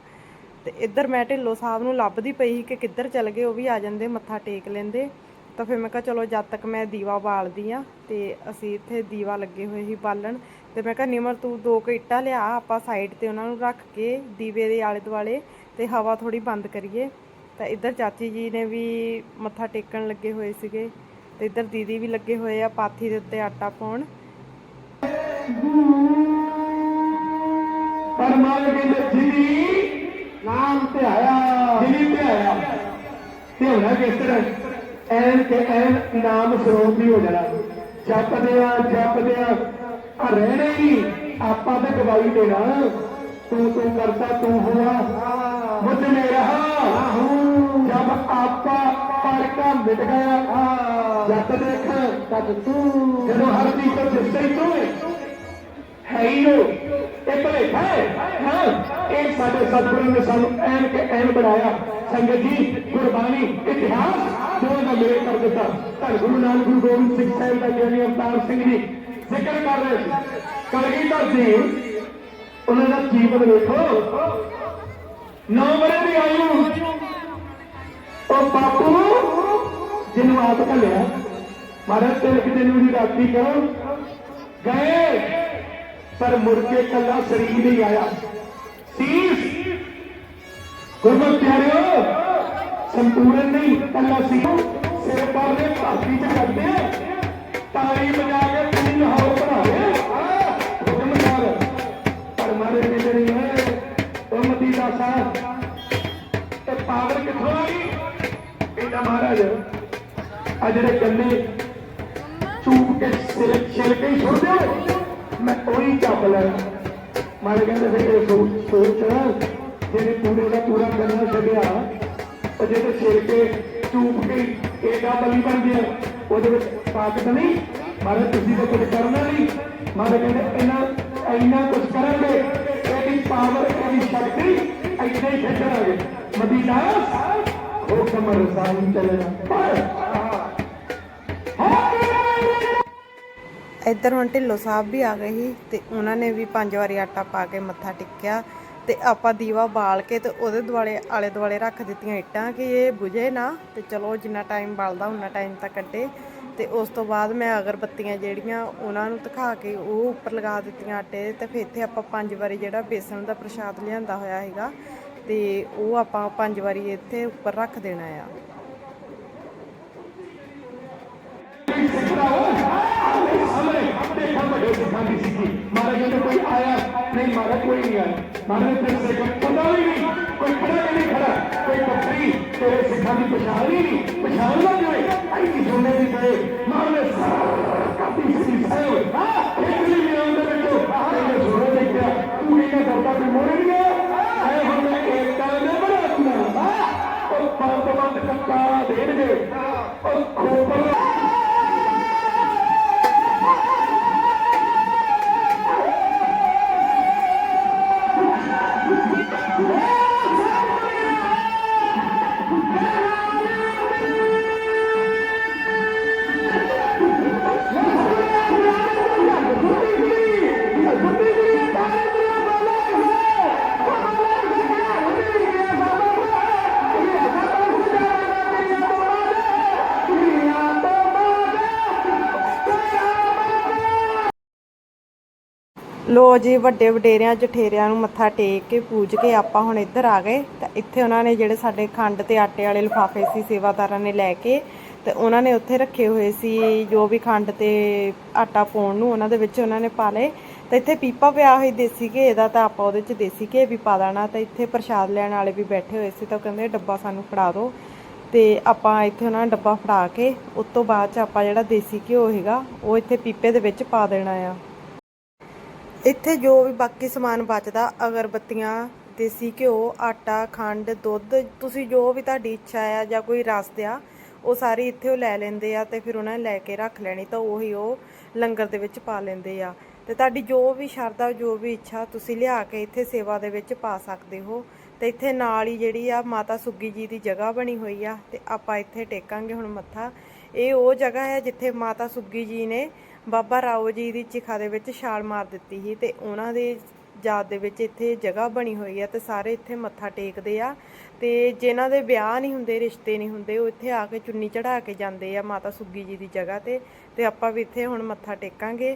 ਤੇ ਇੱਧਰ ਮੈਂ ਢਿੱਲੋਂ ਸਾਹਿਬ ਨੂੰ ਲੱਭਦੀ ਪਈ ਸੀ ਕਿ ਕਿੱਧਰ ਚਲ ਗਏ, ਉਹ ਵੀ ਆ ਜਾਂਦੇ, ਮੱਥਾ ਟੇਕ ਲੈਂਦੇ। ਤਾਂ ਫਿਰ ਮੈਂ ਕਿਹਾ, ਚਲੋ, ਜਦ ਤੱਕ ਮੈਂ ਦੀਵਾ ਬਾਲਦੀ ਆ ਤੇ ਅਸੀਂ ਇੱਥੇ ਦੀਵਾ ਲੱਗੇ ਹੋਏ ਸੀ ਬਾਲਣ, ਤੇ ਮੈਂ ਕਿਹਾ, ਨਿਮਰ, ਤੂੰ ਦੋ ਕੁ ਇੱਟਾਂ ਲਿਆ, ਆਪਾਂ ਸਾਈਡ ਤੇ ਉਹਨਾਂ ਨੂੰ ਰੱਖ ਕੇ ਦੀਵੇ ਦੇ ਆਲੇ ਦੁਆਲੇ ਤੇ ਹਵਾ ਥੋੜੀ ਬੰਦ ਕਰੀਏ। ਤਾਂ ਇੱਧਰ ਚਾਚੀ ਜੀ ਨੇ ਵੀ ਮੱਥਾ ਟੇਕਣ ਲੱਗੇ ਹੋਏ ਸੀਗੇ ਤੇ ਇੱਧਰ ਦੀਦੀ ਵੀ ਲੱਗੇ ਹੋਏ ਆ, ਪਾਥੀ ਦੇ ਉੱਤੇ ਆਟਾ ਪਾਉਣ। ਪਰ ਮਾਲਕ ਕਹਿੰਦੇ ਜਿਹਦੀ ਨਾਮ ਤੇ ਆਇਆ ਜਿਹਦੀ ਤੇ ਆਇਆ, ਤੇ ਹੋਣਾ ਕਿਸ ਤਰ੍ਹਾਂ? ਐਨ ਤੇ ਐਨ ਨਾਮ ਸਰੋਤ ਵੀ ਹੋ ਜਾਣਾ। ਜਪਦੇ ਆ ਜਪਦੇ ਆ ਆ ਰਹਿਣੇ ਹੀ ਆਪਾਂ ਤੇ ਗਵਾਈ ਦੇਣਾ ਤੂੰ ਤੂੰ ਕਰਦਾ ਤੂੰ ਹੁਆ ਮੁਝ ਮੇ ਰਹਾ। ਜਬ ਆਪਾ ਪਰ ਮਿਟ ਗਿਆ ਜਦ ਦੇਖ ਤਦ ਤੂੰ ਜਦੋਂ ਹਰ ਦੀ ਪਰ ਦਿਸਦਾ ਤੂੰ ਹੈ ਹੈ ਇਹ ਭਲੇਖਾ ਹੈ ਹਾਂ। ਇਹ ਸਾਡੇ ਸਤਿਗੁਰੂ ਨੇ ਸਾਨੂੰ ਐਨ ਕੇ ਐਨ ਬਣਾਇਆ। ਸੰਗਤ ਜੀ, ਗੁਰਬਾਣੀ, ਇਤਿਹਾਸ ਦੋਵਾਂ ਦਾ ਮੇਲ ਕਰ ਦਿੱਤਾ। ਧੰਨ ਗੁਰੂ ਨਾਨਕ ਗੁਰੂ ਗੋਬਿੰਦ ਸਿੰਘ ਸਾਹਿਬ ਦਾ ਗਿਆਨੀ ਅਵਤਾਰ ਸਿੰਘ ਜੀ। ਜ਼ਿਕਰ ਕਰ ਰਹੇ ਸੀ। ਕਲਗੀਧਰ ਜੀ, ਉਹਨਾਂ ਦਾ ਜੀਵਨ ਵੇਖੋ। ਨੌ ਵਰੇ ਦੀ ਆਯੂ। ਉਹ ਬਾਪੂ ਜਿਹਨੂੰ ਆਪ ਘੱਲਿਆ। ਮਹਾਰਾਜ ਤਿਲਕ ਜੀ ਨੂੰ ਦੀ ਰਾਤੀ ਕਰੋ। ਗਏ। ਪਰ ਮੁੜ ਕੇ ਕੱਲਾ ਸਰੀਰ ਨਹੀਂ ਆਇਆ। ਸੀਸ ਗੁਰਮਤਿ ਪਿਆਰਿਓ, ਸੰਪੂਰਨ ਨਹੀਂ ਕੱਲਾ ਸੀ ਸਿਰ ਪਰ ਦੇ ਭਾਤੀ ਚ ਕਰਦੇ ਤਾਲੀ ਵਜਾ ਕੇ ਪੂਰੀ ਲਾਹੌਰ ਬਣਾਵੇ ਹੁਕਮ ਕਰ ਪਰ ਮਾਰੇ ਨੇ ਜਿਹੜੀ ਹੈ ਉਹ ਮਤੀ ਦਾ ਤੇ ਪਾਵਰ ਕਿੱਥੋਂ ਆ ਗਈ? ਇਹਦਾ ਮਹਾਰਾਜ ਆ ਜਿਹੜੇ ਕੰਨੇ ਲੈ ਮਾਰੇ ਕਹਿੰਦੇ ਸੀ, ਇਹ ਸੋਚ ਸੋਚ ਪੂਰੇ ਦਾ ਪੂਰਾ ਕਰਨਾ ਛੱਡਿਆ, ਉਹ ਜਿਹੜੇ ਛਿਲਕੇ ਚੂਪ ਕੇ ਇਹਦਾ ਬਲੀ ਬਣ ਗਿਆ, ਉਹਦੇ ਵਿੱਚ ਤਾਕਤ ਨਹੀਂ। ਮਾਰੇ ਤੁਸੀਂ ਤਾਂ ਕੁਝ ਕਰਨਾ ਨਹੀਂ। ਮਾਰੇ ਕਹਿੰਦੇ ਇਹਨਾਂ ਇੰਨਾ ਕੁਝ ਕਰਾਂਗੇ ਇਹਦੀ ਪਾਵਰ ਇਹਦੀ ਸ਼ਕਤੀ ਇੱਥੇ ਹੀ ਛੱਡਾਂਗੇ ਮਦੀਨਾ ਹੁਕਮ ਰਸਾਈ ਚੱਲਣਾ। ਪਰ ਇੱਧਰ ਹੁਣ ਢਿੱਲੋਂ ਸਾਹਿਬ ਵੀ ਆ ਗਏ ਸੀ ਤੇ ਉਹਨਾਂ ਨੇ ਵੀ ਪੰਜ ਵਾਰੀ ਆਟਾ ਪਾ ਕੇ ਮੱਥਾ ਟੇਕਿਆ ਤੇ ਆਪਾਂ ਦੀਵਾ ਬਾਲ ਕੇ ਤੇ ਉਹਦੇ ਦੁਆਲੇ ਆਲੇ ਦੁਆਲੇ ਰੱਖ ਦਿੱਤੀਆਂ ਇੱਟਾਂ ਕਿ ਇਹ ਬੁਝੇ ਨਾ ਤੇ ਚਲੋ ਜਿੰਨਾ ਟਾਈਮ ਬਲਦਾ ਉਨਾ ਟਾਈਮ ਤੱਕ ਕੱਢੇ ਤੇ ਉਸ ਤੋਂ ਬਾਅਦ ਮੈਂ ਅਗਰਬੱਤੀਆਂ ਜਿਹੜੀਆਂ ਉਹਨਾਂ ਨੂੰ ਦਿਖਾ ਕੇ ਉਹ ਉੱਪਰ ਲਗਾ ਦਿੱਤੀਆਂ ਆਟੇ ਦੇ ਤੇ ਫਿਰ ਇੱਥੇ ਆਪਾਂ ਪੰਜ ਵਾਰੀ ਜਿਹੜਾ ਬੇਸਣ ਦਾ ਪ੍ਰਸ਼ਾਦ ਲਿਆਂਦਾ ਹੋਇਆ ਹੈਗਾ ਤੇ ਉਹ ਆਪਾਂ ਪੰਜ ਵਾਰੀ ਇੱਥੇ ਉੱਪਰ ਰੱਖ ਦੇਣਾ ਆ। ਦੇਖਾ ਵੱਡੇ ਸਿੱਖਾਂ ਦੀ ਸਿੱਖੀ ਮਾਰੇ ਕਹਿੰਦੇ ਕੋਈ ਆਇਆ ਨਹੀਂ ਮਾਰੇ ਕੋਈ ਨਹੀਂ ਆਇਆ ਮਾਰੇ ਤੇ ਸੇ ਕੋਈ ਪਤਾ ਵੀ ਨਹੀਂ ਕੋਈ ਖੜਾ ਕਿ ਨਹੀਂ ਖੜਾ ਕੋਈ ਪੱਥਰੀ ਤੇਰੇ ਸਿੱਖਾਂ ਦੀ ਪਛਾਣ ਹੀ ਨਹੀਂ ਪਛਾਣ ਨਾ ਜਾਏ ਆਈ ਕੀ ਸੁਣਨੇ ਦੀ ਤੇ ਮਾਰਨੇ ਕਾਤੀ ਸੀ ਸਾਹਿਬ ਹਾਂ ਇੱਕ ਵੀ ਨਹੀਂ ਆਉਂਦਾ ਵਿੱਚੋਂ ਆਹ ਸੁਣੋ ਦੇਖਿਆ ਤੂੰ ਇਹ ਕਰਦਾ ਤੇ ਮੋੜ ਗਿਆ ਆਏ ਹੁਣ ਮੈਂ ਏਕਤਾ ਨੇ ਬਣਾਉਣਾ ਹਾਂ ਉਹ ਪੰਜ ਪੰਜ ਕੱਕਾ ਦੇਣਗੇ ਉਹ ਖੋਪਰ ਲੋ ਜੀ, ਵੱਡੇ ਵਡੇਰਿਆਂ, ਜਠੇਰਿਆਂ ਨੂੰ ਮੱਥਾ ਟੇਕ ਕੇ ਪੂਜ ਕੇ ਆਪਾਂ ਹੁਣ ਇੱਧਰ ਆ ਗਏ। ਤਾਂ ਇੱਥੇ ਉਹਨਾਂ ਨੇ ਜਿਹੜੇ ਸਾਡੇ ਖੰਡ ਤੇ ਆਟੇ ਵਾਲੇ ਲਿਫਾਫੇ ਸੀ, ਸੇਵਾਦਾਰਾਂ ਨੇ ਲੈ ਕੇ, ਤੇ ਉਹਨਾਂ ਨੇ ਉੱਥੇ ਰੱਖੇ ਹੋਏ ਸੀ, ਜੋ ਵੀ ਖੰਡ ਤੇ ਆਟਾ ਪਾਉਣ ਨੂੰ ਉਹਨਾਂ ਦੇ ਵਿੱਚ ਉਹਨਾਂ ਨੇ ਪਾ ਲਏ। ਤੇ ਇੱਥੇ ਪੀਪਾ ਪਿਆ ਹੋਈ ਦੇਸੀ ਘੇ ਦਾ, ਤਾਂ ਆਪਾਂ ਉਹਦੇ ਚ ਦੇਸੀ ਘੇ ਵੀ ਪਾ ਦੇਣਾ। ਤੇ ਇੱਥੇ ਪ੍ਰਸ਼ਾਦ ਲੈਣ ਵਾਲੇ ਵੀ ਬੈਠੇ ਹੋਏ ਸੀ, ਤਾਂ ਉਹ ਕਹਿੰਦੇ ਡੱਬਾ ਸਾਨੂੰ ਫੜਾ ਦਿਓ। ਤੇ ਆਪਾਂ ਇੱਥੇ ਉਹਨਾਂ ਨੂੰ ਡੱਬਾ ਫੜਾ ਕੇ, ਉਸ ਤੋਂ ਬਾਅਦ ਚ ਆਪਾਂ ਜਿਹੜਾ ਦੇਸੀ ਘਿਓ ਹੈਗਾ, ਉਹ ਇੱਥੇ ਪੀਪੇ ਦੇ ਵਿੱਚ ਪਾ ਦੇਣਾ ਆ। ਇੱਥੇ ਜੋ ਵੀ ਬਾਕੀ ਸਮਾਨ ਬਚਦਾ, ਅਗਰਬੱਤੀਆਂ, ਦੇਸੀ ਘਿਓ, ਆਟਾ, ਖੰਡ, ਦੁੱਧ, ਤੁਸੀਂ ਜੋ ਵੀ ਤੁਹਾਡੀ ਇੱਛਾ ਆ ਜਾਂ ਕੋਈ ਰਸਦ ਆ, ਉਹ ਸਾਰੀ ਇੱਥੇ ਉਹ ਲੈ ਲੈਂਦੇ ਆ ਤੇ ਫਿਰ ਉਹਨਾਂ ਨੇ ਲੈ ਕੇ ਰੱਖ ਲੈਣੀ ਤਾਂ ਉਹੀ ਉਹ ਲੰਗਰ ਦੇ ਵਿੱਚ ਪਾ ਲੈਂਦੇ ਆ। ਤੇ ਤੁਹਾਡੀ ਜੋ ਵੀ ਸ਼ਰਧਾ, ਜੋ ਵੀ ਇੱਛਾ ਤੁਸੀਂ ਲਿਆ ਕੇ ਇੱਥੇ ਸੇਵਾ ਦੇ ਵਿੱਚ ਪਾ ਸਕਦੇ ਹੋ। ਤੇ ਇੱਥੇ ਨਾਲ ਹੀ ਜਿਹੜੀ ਆ ਮਾਤਾ ਸੁੱਗੀ ਜੀ ਦੀ ਜਗ੍ਹਾ ਬਣੀ ਹੋਈ ਆ ਤੇ ਆਪਾਂ ਇੱਥੇ ਟੇਕਾਂਗੇ ਹੁਣ ਮੱਥਾ। ਇਹ ਉਹ ਜਗ੍ਹਾ ਹੈ ਜਿੱਥੇ ਮਾਤਾ ਸੁੱਗੀ ਜੀ ਨੇ ਬਾਬਾ ਰਾਓ ਜੀ ਦੀ ਚਿਖਾ ਦੇ ਵਿੱਚ ਛਾਲ ਮਾਰ ਦਿੱਤੀ ਸੀ ਤੇ ਉਹਨਾਂ ਦੇ ਯਾਦ ਦੇ ਵਿੱਚ ਇੱਥੇ ਜਗ੍ਹਾ ਬਣੀ ਹੋਈ ਆ ਤੇ ਸਾਰੇ ਇੱਥੇ ਮੱਥਾ ਟੇਕਦੇ ਆ ਤੇ ਜਿਨ੍ਹਾਂ ਦੇ ਵਿਆਹ ਨਹੀਂ ਹੁੰਦੇ, ਰਿਸ਼ਤੇ ਨਹੀਂ ਹੁੰਦੇ, ਉਹ ਇੱਥੇ ਆ ਕੇ ਚੁੰਨੀ ਚੜਾ ਕੇ ਜਾਂਦੇ ਆ ਮਾਤਾ ਸੁੱਗੀ ਜੀ ਦੀ ਜਗ੍ਹਾ ਤੇ ਤੇ ਆਪਾਂ ਵੀ ਇੱਥੇ ਹੁਣ ਮੱਥਾ ਟੇਕਾਂਗੇ।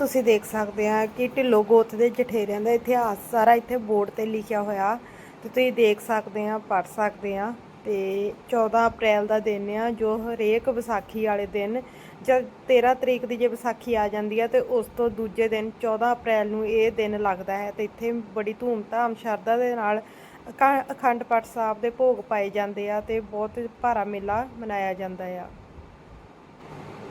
ਤੁਸੀਂ ਦੇਖ ਸਕਦੇ ਆ ਕਿ ਢਿੱਲੋ ਗੋਤ ਦੇ ਜਠੇਰਿਆਂ ਦਾ ਇਤਿਹਾਸ ਸਾਰਾ ਇੱਥੇ ਬੋਰਡ ਤੇ ਲਿਖਿਆ ਹੋਇਆ। ਤੇ ਤੁਸੀਂ ਦੇਖ ਸਕਦੇ ਆ ਪੜ ਸਕਦੇ ਆ। ਤੇ 14 ਅਪ੍ਰੈਲ ਦਾ ਦਿਨ ਆ, ਜੋ ਹਰੇਕ ਵਿਸਾਖੀ ਵਾਲੇ ਦਿਨ ਜਦ 13 ਤਰੀਕ ਦੀ ਜੇ ਵਿਸਾਖੀ ਆ ਜਾਂਦੀ ਆ, ਤੇ ਉਸ ਤੋਂ ਦੂਜੇ ਦਿਨ 14 ਅਪ੍ਰੈਲ ਨੂੰ ਇਹ ਦਿਨ ਲੱਗਦਾ ਹੈ। ਤੇ ਇੱਥੇ ਬੜੀ ਧੂਮਧਾਮ ਸ਼ਰਧਾ ਦੇ ਨਾਲ ਅਕਾ- ਅਖੰਡ ਪਾਠ ਸਾਹਿਬ ਦੇ ਭੋਗ ਪਾਏ ਜਾਂਦੇ ਆ ਤੇ ਬਹੁਤ ਭਾਰਾ ਮੇਲਾ ਮਨਾਇਆ ਜਾਂਦਾ ਆ।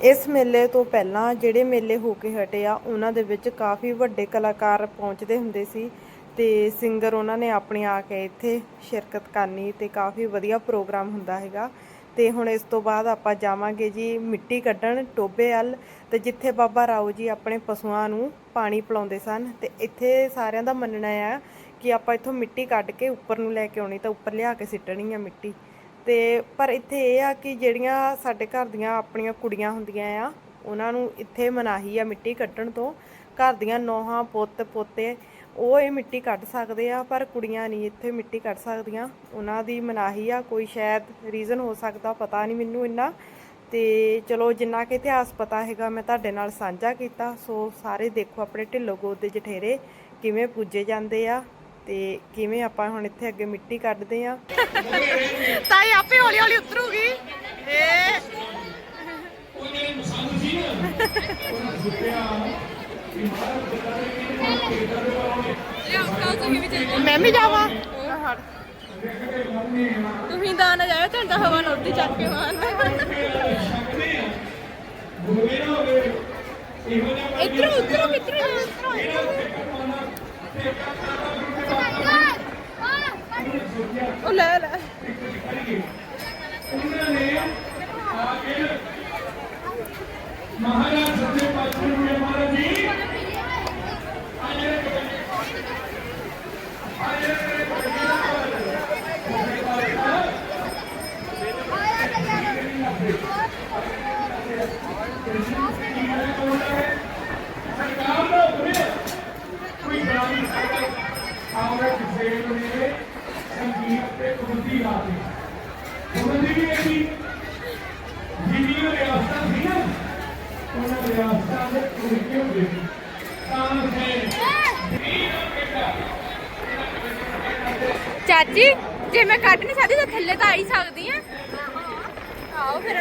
ਇਸ ਮੇਲੇ ਤੋਂ ਪਹਿਲਾਂ ਜਿਹੜੇ ਮੇਲੇ ਹੋ ਕੇ ਹਟੇ ਆ, ਉਹਨਾਂ ਦੇ ਵਿੱਚ ਕਾਫੀ ਵੱਡੇ ਕਲਾਕਾਰ ਪਹੁੰਚਦੇ ਹੁੰਦੇ ਸੀ ਤੇ ਸਿੰਗਰ ਉਹਨਾਂ ਨੇ ਆਪਣੀ ਆ ਕੇ ਇੱਥੇ ਸ਼ਿਰਕਤ ਕਰਨੀ ਤੇ ਕਾਫੀ ਵਧੀਆ ਪ੍ਰੋਗਰਾਮ ਹੁੰਦਾ ਹੈਗਾ। ਤੇ ਹੁਣ ਇਸ ਤੋਂ ਬਾਅਦ ਆਪਾਂ ਜਾਵਾਂਗੇ ਜੀ ਮਿੱਟੀ ਕੱਢਣ ਟੋਬੇ ਵੱਲ ਤੇ ਜਿੱਥੇ ਬਾਬਾ ਰਾਓ ਜੀ ਆਪਣੇ ਪਸ਼ੂਆਂ ਨੂੰ ਪਾਣੀ ਪਿਲਾਉਂਦੇ ਸਨ ਤੇ ਇੱਥੇ ਸਾਰਿਆਂ ਦਾ ਮੰਨਣਾ ਆ ਕਿ ਆਪਾਂ ਇੱਥੋਂ ਮਿੱਟੀ ਕੱਢ ਕੇ ਉੱਪਰ ਨੂੰ ਲੈ ਕੇ ਆਉਣੀ ਤਾਂ ਉੱਪਰ ਲਿਆ ਕੇ ਸਿੱਟਣੀ ਆ ਮਿੱਟੀ। ਤੇ ਪਰ ਇੱਥੇ ਇਹ ਆ ਕਿ ਜਿਹੜੀਆਂ ਸਾਡੇ ਘਰ ਦੀਆਂ ਆਪਣੀਆਂ ਕੁੜੀਆਂ ਹੁੰਦੀਆਂ ਆ, ਉਹਨਾਂ ਨੂੰ ਇੱਥੇ ਮਨਾਹੀ ਆ ਮਿੱਟੀ ਕੱਢਣ ਤੋਂ। ਘਰ ਦੀਆਂ ਨੋਹਾਂ, ਪੁੱਤ, ਪੋਤੇ, ਉਹ ਇਹ ਮਿੱਟੀ ਕੱਢ ਸਕਦੇ ਆ, ਪਰ ਕੁੜੀਆਂ ਨਹੀਂ ਇੱਥੇ ਮਿੱਟੀ ਕੱਢ ਸਕਦੀਆਂ। ਉਹਨਾਂ ਦੀ ਮਨਾਹੀ ਆ, ਕੋਈ ਸ਼ਾਇਦ ਰੀਜ਼ਨ ਹੋ ਸਕਦਾ, ਪਤਾ ਨਹੀਂ ਮੈਨੂੰ ਇੰਨਾ। ਤੇ ਚਲੋ, ਜਿੰਨਾ ਕਿ ਇਤਿਹਾਸ ਪਤਾ ਹੈਗਾ, ਮੈਂ ਤੁਹਾਡੇ ਨਾਲ ਸਾਂਝਾ ਕੀਤਾ। ਸੋ ਸਾਰੇ ਦੇਖੋ ਆਪਣੇ ਢਿੱਲੋਂ ਗੋਦ ਦੇ ਜਠੇਰੇ ਕਿਵੇਂ ਪੂਜੇ ਜਾਂਦੇ ਆ। ਤੇ ਕਿਵੇਂ ਆਪਾਂ ਹੁਣ ਇੱਥੇ ਅੱਗੇ ਮਿੱਟੀ ਕੱਢਦੇ ਆ? ਤਾਈ ਆਪੇ ਹੌਲੀ ਹੌਲੀ ਉਤਰੂਗੀ। ਏ ਮੈਂ ਵੀ ਜਾਵਾਂ। ਤੁਸੀਂ ਦਾ ਨਾ ਜਾਇਓ, ਝੰਡਾ ਹਵਾ ਨਾਲ ਉੱਡੀ ਚੱਕ ਕੇ ਮਾਰਨਾ ਇਧਰੋਂ ਉਧਰੋਂ ਕਿੱਧਰੋਂ ਉਧਰੋਂ ਉਹ ਲੈ ਲੈ। ਸਰਕਾਰ ਦਾ ਸੇਵ ਨੇ ਸੰਗੀਤ ਤੇ ਉਮਦੀ ਲਾਤੀ ਉਮਦੀ ਵੀ ਇੱਕ ਜਿੰਨੀਆਂ ਰਿਆਸਤਾਂ ਸੀ ਨਾ ਉਹਨਾਂ ਰਿਆਸਤਾਂ ਦੇ ਤਰੀਕੇ ਹੁੰਦੇ ਸੀ ਤਾਂ ਫਿਰ ਚਾਚੀ ਜੇ ਮੈਂ ਕੱਢ ਨਹੀਂ ਸਕਦੀ ਤਾਂ ਥੱਲੇ ਤਾਂ ਆ ਹੀ ਸਕਦੀ ਆ ਆਓ ਫਿਰ ਆ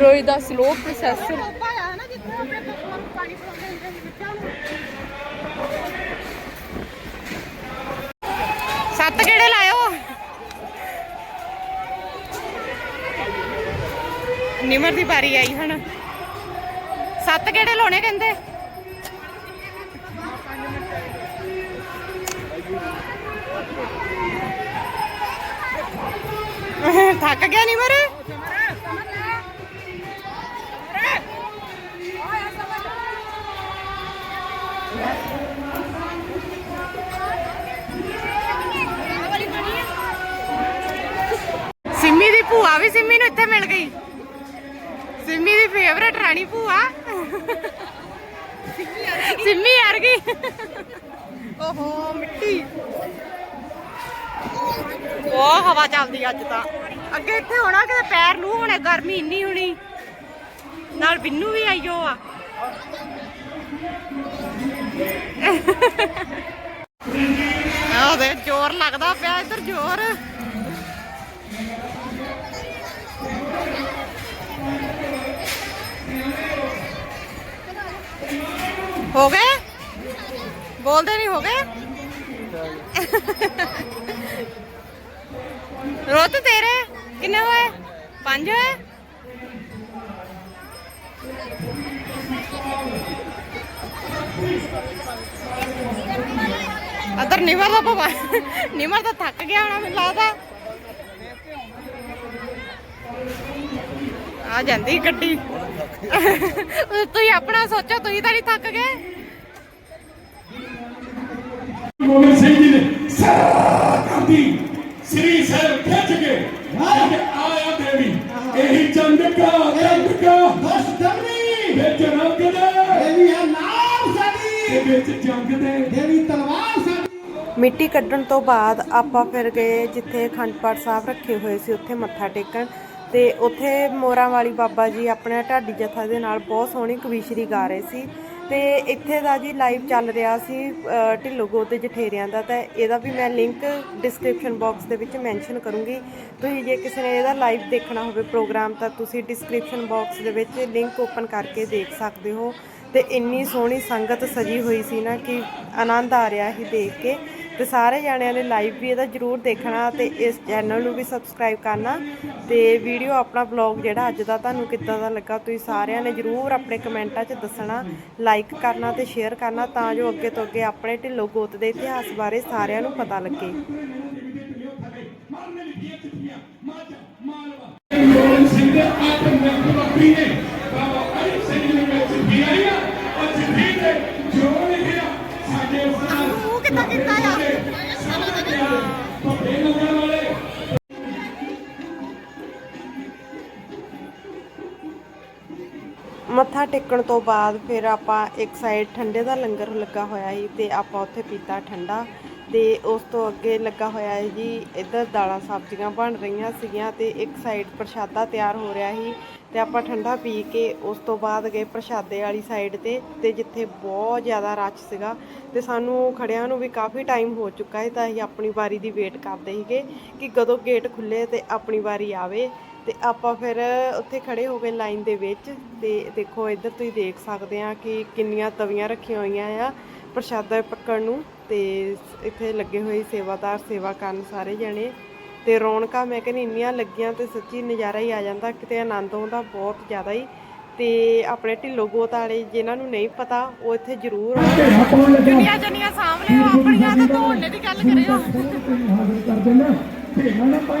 ਰੋਈ ਦਾ ਸਲੋ ਪ੍ਰੋਸੈਸਰ ਸੱਤ ਕਿਹੜੇ ਲਾਇਓ। ਨਿਮਰ ਦੀ ਵਾਰੀ ਆਈ ਹੁਣ। ਸੱਤ ਕਿਹੜੇ ਲਾਉਣੇ ਕਹਿੰਦੇ। ਥੱਕ ਗਿਆ ਨਿਮਰ ਸਿੰਮੀ ਦੀ ਭੂਆ ਵੀ ਸਿੰਮੀ ਨੂੰ ਇੱਥੇ ਮਿਲ ਗਈ। ਸਿੰਮੀ ਦੀ ਫੇਵਰੇਟ ਰਾਣੀ ਭੂਆ। ਸਿੰਮੀ ਯਾਰ ਗਈ। ਓਹੋ, ਮਿੱਟੀ। ਉਹ ਹਵਾ ਚੱਲਦੀ ਅੱਜ ਤਾਂ। ਅੱਗੇ ਇੱਥੇ ਹੋਣਾ ਕਿਤੇ ਪੈਰ ਨੂੰ, ਹੋਣੇ ਗਰਮੀ ਇੰਨੀ ਹੋਣੀ। ਨਾਲ ਬਿੰਨੂ ਵੀ ਆਈਓ ਆ। ਆਹ ਦੇ ਜ਼ੋਰ ਲੱਗਦਾ ਪਿਆ ਇੱਧਰ, ਜ਼ੋਰ। ਹੋ ਗਏ? ਬੋਲਦੇ ਨਹੀਂ, ਹੋ ਗਏ? ਰੋਤ ਤੇਰੇ? ਕਿੰਨੇ ਹੋਏ ਪੰਜ ਹੋਏ ਅਦਰ ਨਿਮਰ ਦਾ ਪਵਾ ਨਿਮਰ ਤਾਂ ਥੱਕ ਗਿਆ ਹੋਣਾ ਮੈਨੂੰ ਲੱਗਦਾ। ਆ ਜਾਂਦੀ ਗੱਡੀ। ਤੁਸੀਂ ਆਪਣਾ ਸੋਚੋ, ਤੁਸੀਂ ਤਾਂ ਨਹੀਂ ਥੱਕ ਗਏ। ਗੋਬਿੰਦ ਸਿੰਘ ਜੀ ਨੇ ਸਾਰਾ ਕਰਦੀ ਸ੍ਰੀ ਸਰ ਖਿੱਚ ਕੇ ਆਇਆ ਦੇਵੀ। ਇਹੀ ਚੰਦਕਾ ਚੰਦਕਾ। ਹਸਤਮੀ ਵਿੱਚ ਰੰਗ ਦੇ। ਦੇਵੀ ਹੈ ਨਾਮ ਸਾਡੀ। ਤੇ ਵਿੱਚ ਜੰਗ ਦੇ। ਦੇਵੀ ਤਲਵਾਰ ਸਾਡੀ। ਮਿੱਟੀ ਕੱਢਣ ਤੋਂ ਬਾਅਦ ਆਪਾਂ ਫਿਰ ਗਏ ਜਿੱਥੇ ਅਖੰਡ ਪਾਠ ਸਾਹਿਬ ਰੱਖੇ ਹੋਏ ਸੀ ਉੱਥੇ ਮੱਥਾ ਟੇਕਣ। ਤੇ ਉੱਥੇ ਮੋਰਾਂ ਵਾਲੀ ਬਾਬਾ ਜੀ ਆਪਣੇ ਢਾਡੀ ਜਥਾ ਦੇ ਨਾਲ ਬਹੁਤ ਸੋਹਣੀ ਕਵੀਸ਼ਰੀ ਗਾ ਰਹੇ ਸੀ। ਤੇ ਇੱਥੇ ਦਾ ਜੀ ਲਾਈਵ ਚੱਲ ਰਿਹਾ ਸੀ ਅ, ਢਿੱਲੋਂ ਗੋ ਤੇ ਜਠੇਰਿਆਂ ਦਾ ਤਾਂ ਇਹਦਾ ਵੀ ਮੈਂ ਲਿੰਕ ਡਿਸਕ੍ਰਿਪਸ਼ਨ ਬਾਕਸ ਦੇ ਵਿੱਚ ਮੈਂਸ਼ਨ ਕਰੂੰਗੀ। ਤੁਸੀਂ ਜੇ ਕਿਸੇ ਨੇ ਇਹਦਾ ਲਾਈਵ ਦੇਖਣਾ ਹੋਵੇ ਪ੍ਰੋਗਰਾਮ ਤਾਂ ਤੁਸੀਂ ਡਿਸਕ੍ਰਿਪਸ਼ਨ ਬਾਕਸ ਦੇ ਵਿੱਚ ਲਿੰਕ ਓਪਨ ਕਰਕੇ ਦੇਖ ਸਕਦੇ ਹੋ। ਤੇ ਇੰਨੀ ਸੋਹਣੀ ਸੰਗਤ ਸਜੀ ਹੋਈ ਸੀ ਨਾ ਕਿ ਆਨੰਦ ਆ ਰਿਹਾ ਸੀ ਦੇਖ ਕੇ। ਤੇ ਸਾਰੇ ਜਾਣਿਆਂ ਨੇ ਲਾਈਵ ਵੀ ਇਹਦਾ ਜਰੂਰ ਦੇਖਣਾ ਤੇ ਇਸ ਚੈਨਲ ਨੂੰ ਵੀ ਸਬਸਕ੍ਰਾਈਬ ਕਰਨਾ ਤੇ ਵੀਡੀਓ ਆਪਣਾ ਬਲੌਗ ਜਿਹੜਾ ਅੱਜ ਦਾ ਤੁਹਾਨੂੰ ਕਿੱਦਾਂ ਦਾ ਲੱਗਾ ਤੁਸੀਂ ਸਾਰਿਆਂ ਨੇ ਜਰੂਰ ਆਪਣੇ ਕਮੈਂਟਾਂ 'ਚ ਦੱਸਣਾ ਲਾਈਕ ਕਰਨਾ ਤੇ ਸ਼ੇਅਰ ਕਰਨਾ ਤਾਂ ਜੋ ਅੱਗੇ ਤੋਂ ਅੱਗੇ ਆਪਣੇ ਢਿੱਲੋਂ ਗੋਤ ਦੇ ਇਤਿਹਾਸ ਬਾਰੇ ਸਾਰਿਆਂ ਨੂੰ ਪਤਾ ਲੱਗੇ। ਗੋਬਿੰਦ ਸਿੰਘ ਆਤਮ ਨੇ ਬਾਬਾ ਅਜੀਤ ਸਿੰਘ ਨੇ ਚਿੱਠੀ ਆਈ ਆ ਮੱਥਾ ਟੇਕਣ ਤੋਂ ਬਾਅਦ ਫਿਰ ਆਪਾਂ ਇੱਕ ਸਾਈਡ ਠੰਡੇ ਦਾ ਲੰਗਰ ਲੱਗਾ ਹੋਇਆ ਸੀ ਤੇ ਆਪਾਂ ਉੱਥੇ ਪੀਤਾ ਠੰਡਾ ਤੇ ਉਸ ਤੋਂ ਅੱਗੇ ਲੱਗਾ ਹੋਇਆ ਹੈ ਜੀ ਇੱਧਰ ਦਾਲਾਂ ਸਬਜ਼ੀਆਂ ਬਣ ਰਹੀਆਂ ਸੀਗੀਆਂ ਤੇ ਇੱਕ ਸਾਈਡ ਪ੍ਰਸ਼ਾਦਾ ਤਿਆਰ ਹੋ ਰਿਹਾ ਸੀ ਤੇ ਆਪਾਂ ਠੰਡਾ ਪੀ ਕੇ ਉਸ ਤੋਂ ਬਾਅਦ ਗਏ ਪ੍ਰਸ਼ਾਦੇ ਵਾਲੀ ਸਾਈਡ ਤੇ ਤੇ ਜਿੱਥੇ ਬਹੁਤ ਜ਼ਿਆਦਾ ਰਸ਼ ਸੀਗਾ ਤੇ ਸਾਨੂੰ ਖੜਿਆਂ ਨੂੰ ਵੀ ਕਾਫੀ ਟਾਈਮ ਹੋ ਚੁੱਕਾ ਹੈ ਤਾਂ ਅਸੀਂ ਆਪਣੀ ਵਾਰੀ ਦੀ ਵੇਟ ਕਰਦੇ ਸੀਗੇ ਕਿ ਕਦੋਂ ਗੇਟ ਖੁੱਲੇ ਤੇ ਆਪਣੀ ਵਾਰੀ ਆਵੇ। ਤੇ ਆਪਾਂ ਫਿਰ ਉੱਥੇ ਖੜੇ ਹੋ ਗਏ ਲਾਈਨ ਦੇ ਵਿੱਚ। ਤੇ ਦੇਖੋ ਇੱਧਰ ਤੁਸੀਂ ਦੇਖ ਸਕਦੇ ਆ ਕਿ ਕਿੰਨੀਆਂ ਤਵੀਆਂ ਰੱਖੀਆਂ ਹੋਈਆਂ ਆ ਪ੍ਰਸ਼ਾਦਾ ਪੱਕਣ ਨੂੰ ਤੇ ਇੱਥੇ ਲੱਗੇ ਹੋਏ ਸੇਵਾਦਾਰ ਸੇਵਾ ਕਰਨ ਸਾਰੇ ਜਣੇ। ਤੇ ਰੌਣਕਾਂ ਮੈਂ ਕਹਿੰਦੀ ਇੰਨੀਆਂ ਲੱਗੀਆਂ ਤੇ ਸੱਚੀ ਨਜ਼ਾਰਾ ਹੀ ਆ ਜਾਂਦਾ। ਕਿਤੇ ਆਨੰਦ ਆਉਂਦਾ ਬਹੁਤ ਜ਼ਿਆਦਾ ਹੀ। ਤੇ ਆਪਣੇ ਢਿੱਲੋ ਗੋਤ ਵਾਲੇ ਜਿਨ੍ਹਾਂ ਨੂੰ ਨਹੀਂ ਪਤਾ ਉਹ ਇੱਥੇ ਜ਼ਰੂਰ ਆਉਣ। ਦੁਨੀਆ ਜਨੀਆਂ ਸਾਹਮਣੇ ਆਪਣੀਆਂ ਤਾਂ ਧੋਣੇ ਦੀ ਗੱਲ ਕਰਿਓ ਹਾਜ਼ਰ ਕਰ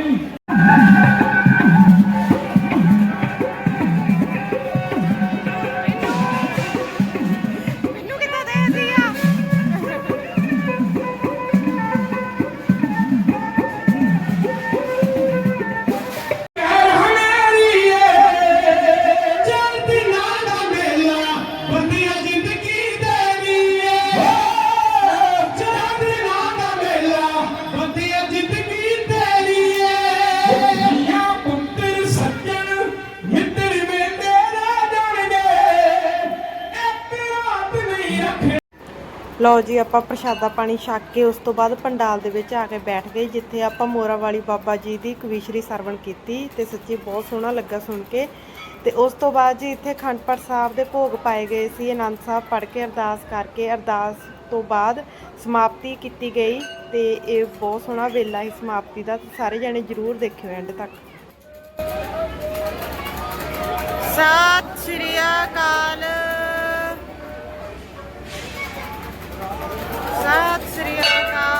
ਦੇਣਾ ਲਓ ਜੀ, ਆਪਾਂ ਪ੍ਰਸ਼ਾਦਾ ਪਾਣੀ ਛਕ ਕੇ ਉਸ ਤੋਂ ਬਾਅਦ ਪੰਡਾਲ ਦੇ ਵਿੱਚ ਆ ਕੇ ਬੈਠ ਗਏ, ਜਿੱਥੇ ਆਪਾਂ ਮੋਰਾ ਵਾਲੀ ਬਾਬਾ ਜੀ ਦੀ ਕਵੀਸ਼ਰੀ ਸਰਵਣ ਕੀਤੀ ਤੇ ਸੱਚੀ ਬਹੁਤ ਸੋਹਣਾ ਲੱਗਾ ਸੁਣ ਕੇ। ਤੇ ਉਸ ਤੋਂ ਬਾਅਦ ਜੀ ਇੱਥੇ ਅਖੰਡ ਪਾਠ ਸਾਹਿਬ ਦੇ ਭੋਗ ਪਾਏ ਗਏ ਸੀ, ਆਨੰਦ ਸਾਹਿਬ ਪੜ੍ਹ ਕੇ ਅਰਦਾਸ ਕਰਕੇ ਅਰਦਾਸ ਤੋਂ ਬਾਅਦ ਸਮਾਪਤੀ ਕੀਤੀ ਗਈ ਤੇ ਇਹ ਬਹੁਤ ਸੋਹਣਾ ਵੇਲਾ ਸੀ ਸਮਾਪਤੀ ਦਾ ਸਾਰੇ ਜਣੇ ਜਰੂਰ ਦੇਖਿਓ ਐਂਡ ਤੱਕ। ਸਤਿ ਸ਼੍ਰੀ ਅਕਾਲ। ਸਤਿ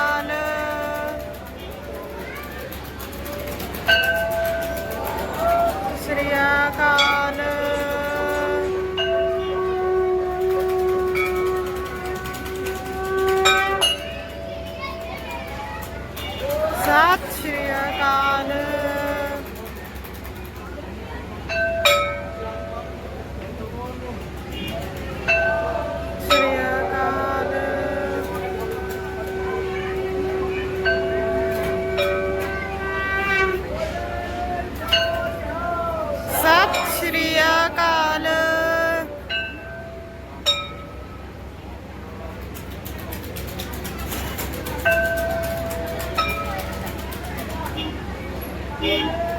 ਸਤਿ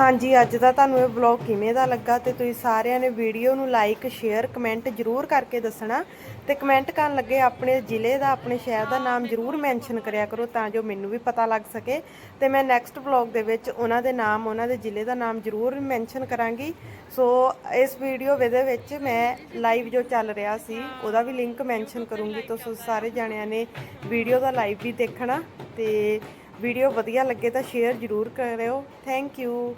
ਹਾਂਜੀ, ਅੱਜ ਦਾ ਤੁਹਾਨੂੰ ਇਹ ਵਲੌਗ ਕਿਵੇਂ ਦਾ ਲੱਗਾ ਤੇ ਤੁਸੀਂ ਸਾਰਿਆਂ ਨੇ ਵੀਡੀਓ ਨੂੰ ਲਾਈਕ ਸ਼ੇਅਰ ਕਮੈਂਟ ਜਰੂਰ ਕਰਕੇ ਦੱਸਣਾ ਤੇ ਕਮੈਂਟ ਕਰਨ ਲੱਗੇ ਆਪਣੇ ਜ਼ਿਲ੍ਹੇ ਦਾ, ਆਪਣੇ ਸ਼ਹਿਰ ਦਾ ਨਾਮ ਜਰੂਰ ਮੈਂਸ਼ਨ ਕਰਿਆ ਕਰੋ ਤਾਂ ਜੋ ਮੈਨੂੰ ਵੀ ਪਤਾ ਲੱਗ ਸਕੇ ਤੇ ਮੈਂ ਨੈਕਸਟ ਵਲੌਗ ਦੇ ਵਿੱਚ ਉਹਨਾਂ ਦੇ ਨਾਮ, ਉਹਨਾਂ ਦੇ ਜ਼ਿਲ੍ਹੇ ਦਾ ਨਾਮ ਜਰੂਰ ਮੈਂਸ਼ਨ ਕਰਾਂਗੀ। ਸੋ ਇਸ ਵੀਡੀਓ ਦੇ ਵਿੱਚ ਮੈਂ ਲਾਈਵ ਜੋ ਚੱਲ ਰਿਹਾ ਸੀ, ਉਹਦਾ ਵੀ ਲਿੰਕ ਮੈਂਸ਼ਨ ਕਰੂੰਗੀ। ਤੁਸੀਂ ਸਾਰੇ ਜਾਣਿਆਂ ਨੇ ਵੀਡੀਓ ਦਾ ਲਾਈਵ ਵੀ ਦੇਖਣਾ ਤੇ ਵੀਡੀਓ ਵਧੀਆ ਲੱਗੇ ਤਾਂ ਸ਼ੇਅਰ ਜਰੂਰ ਕਰਿਓ। Thank you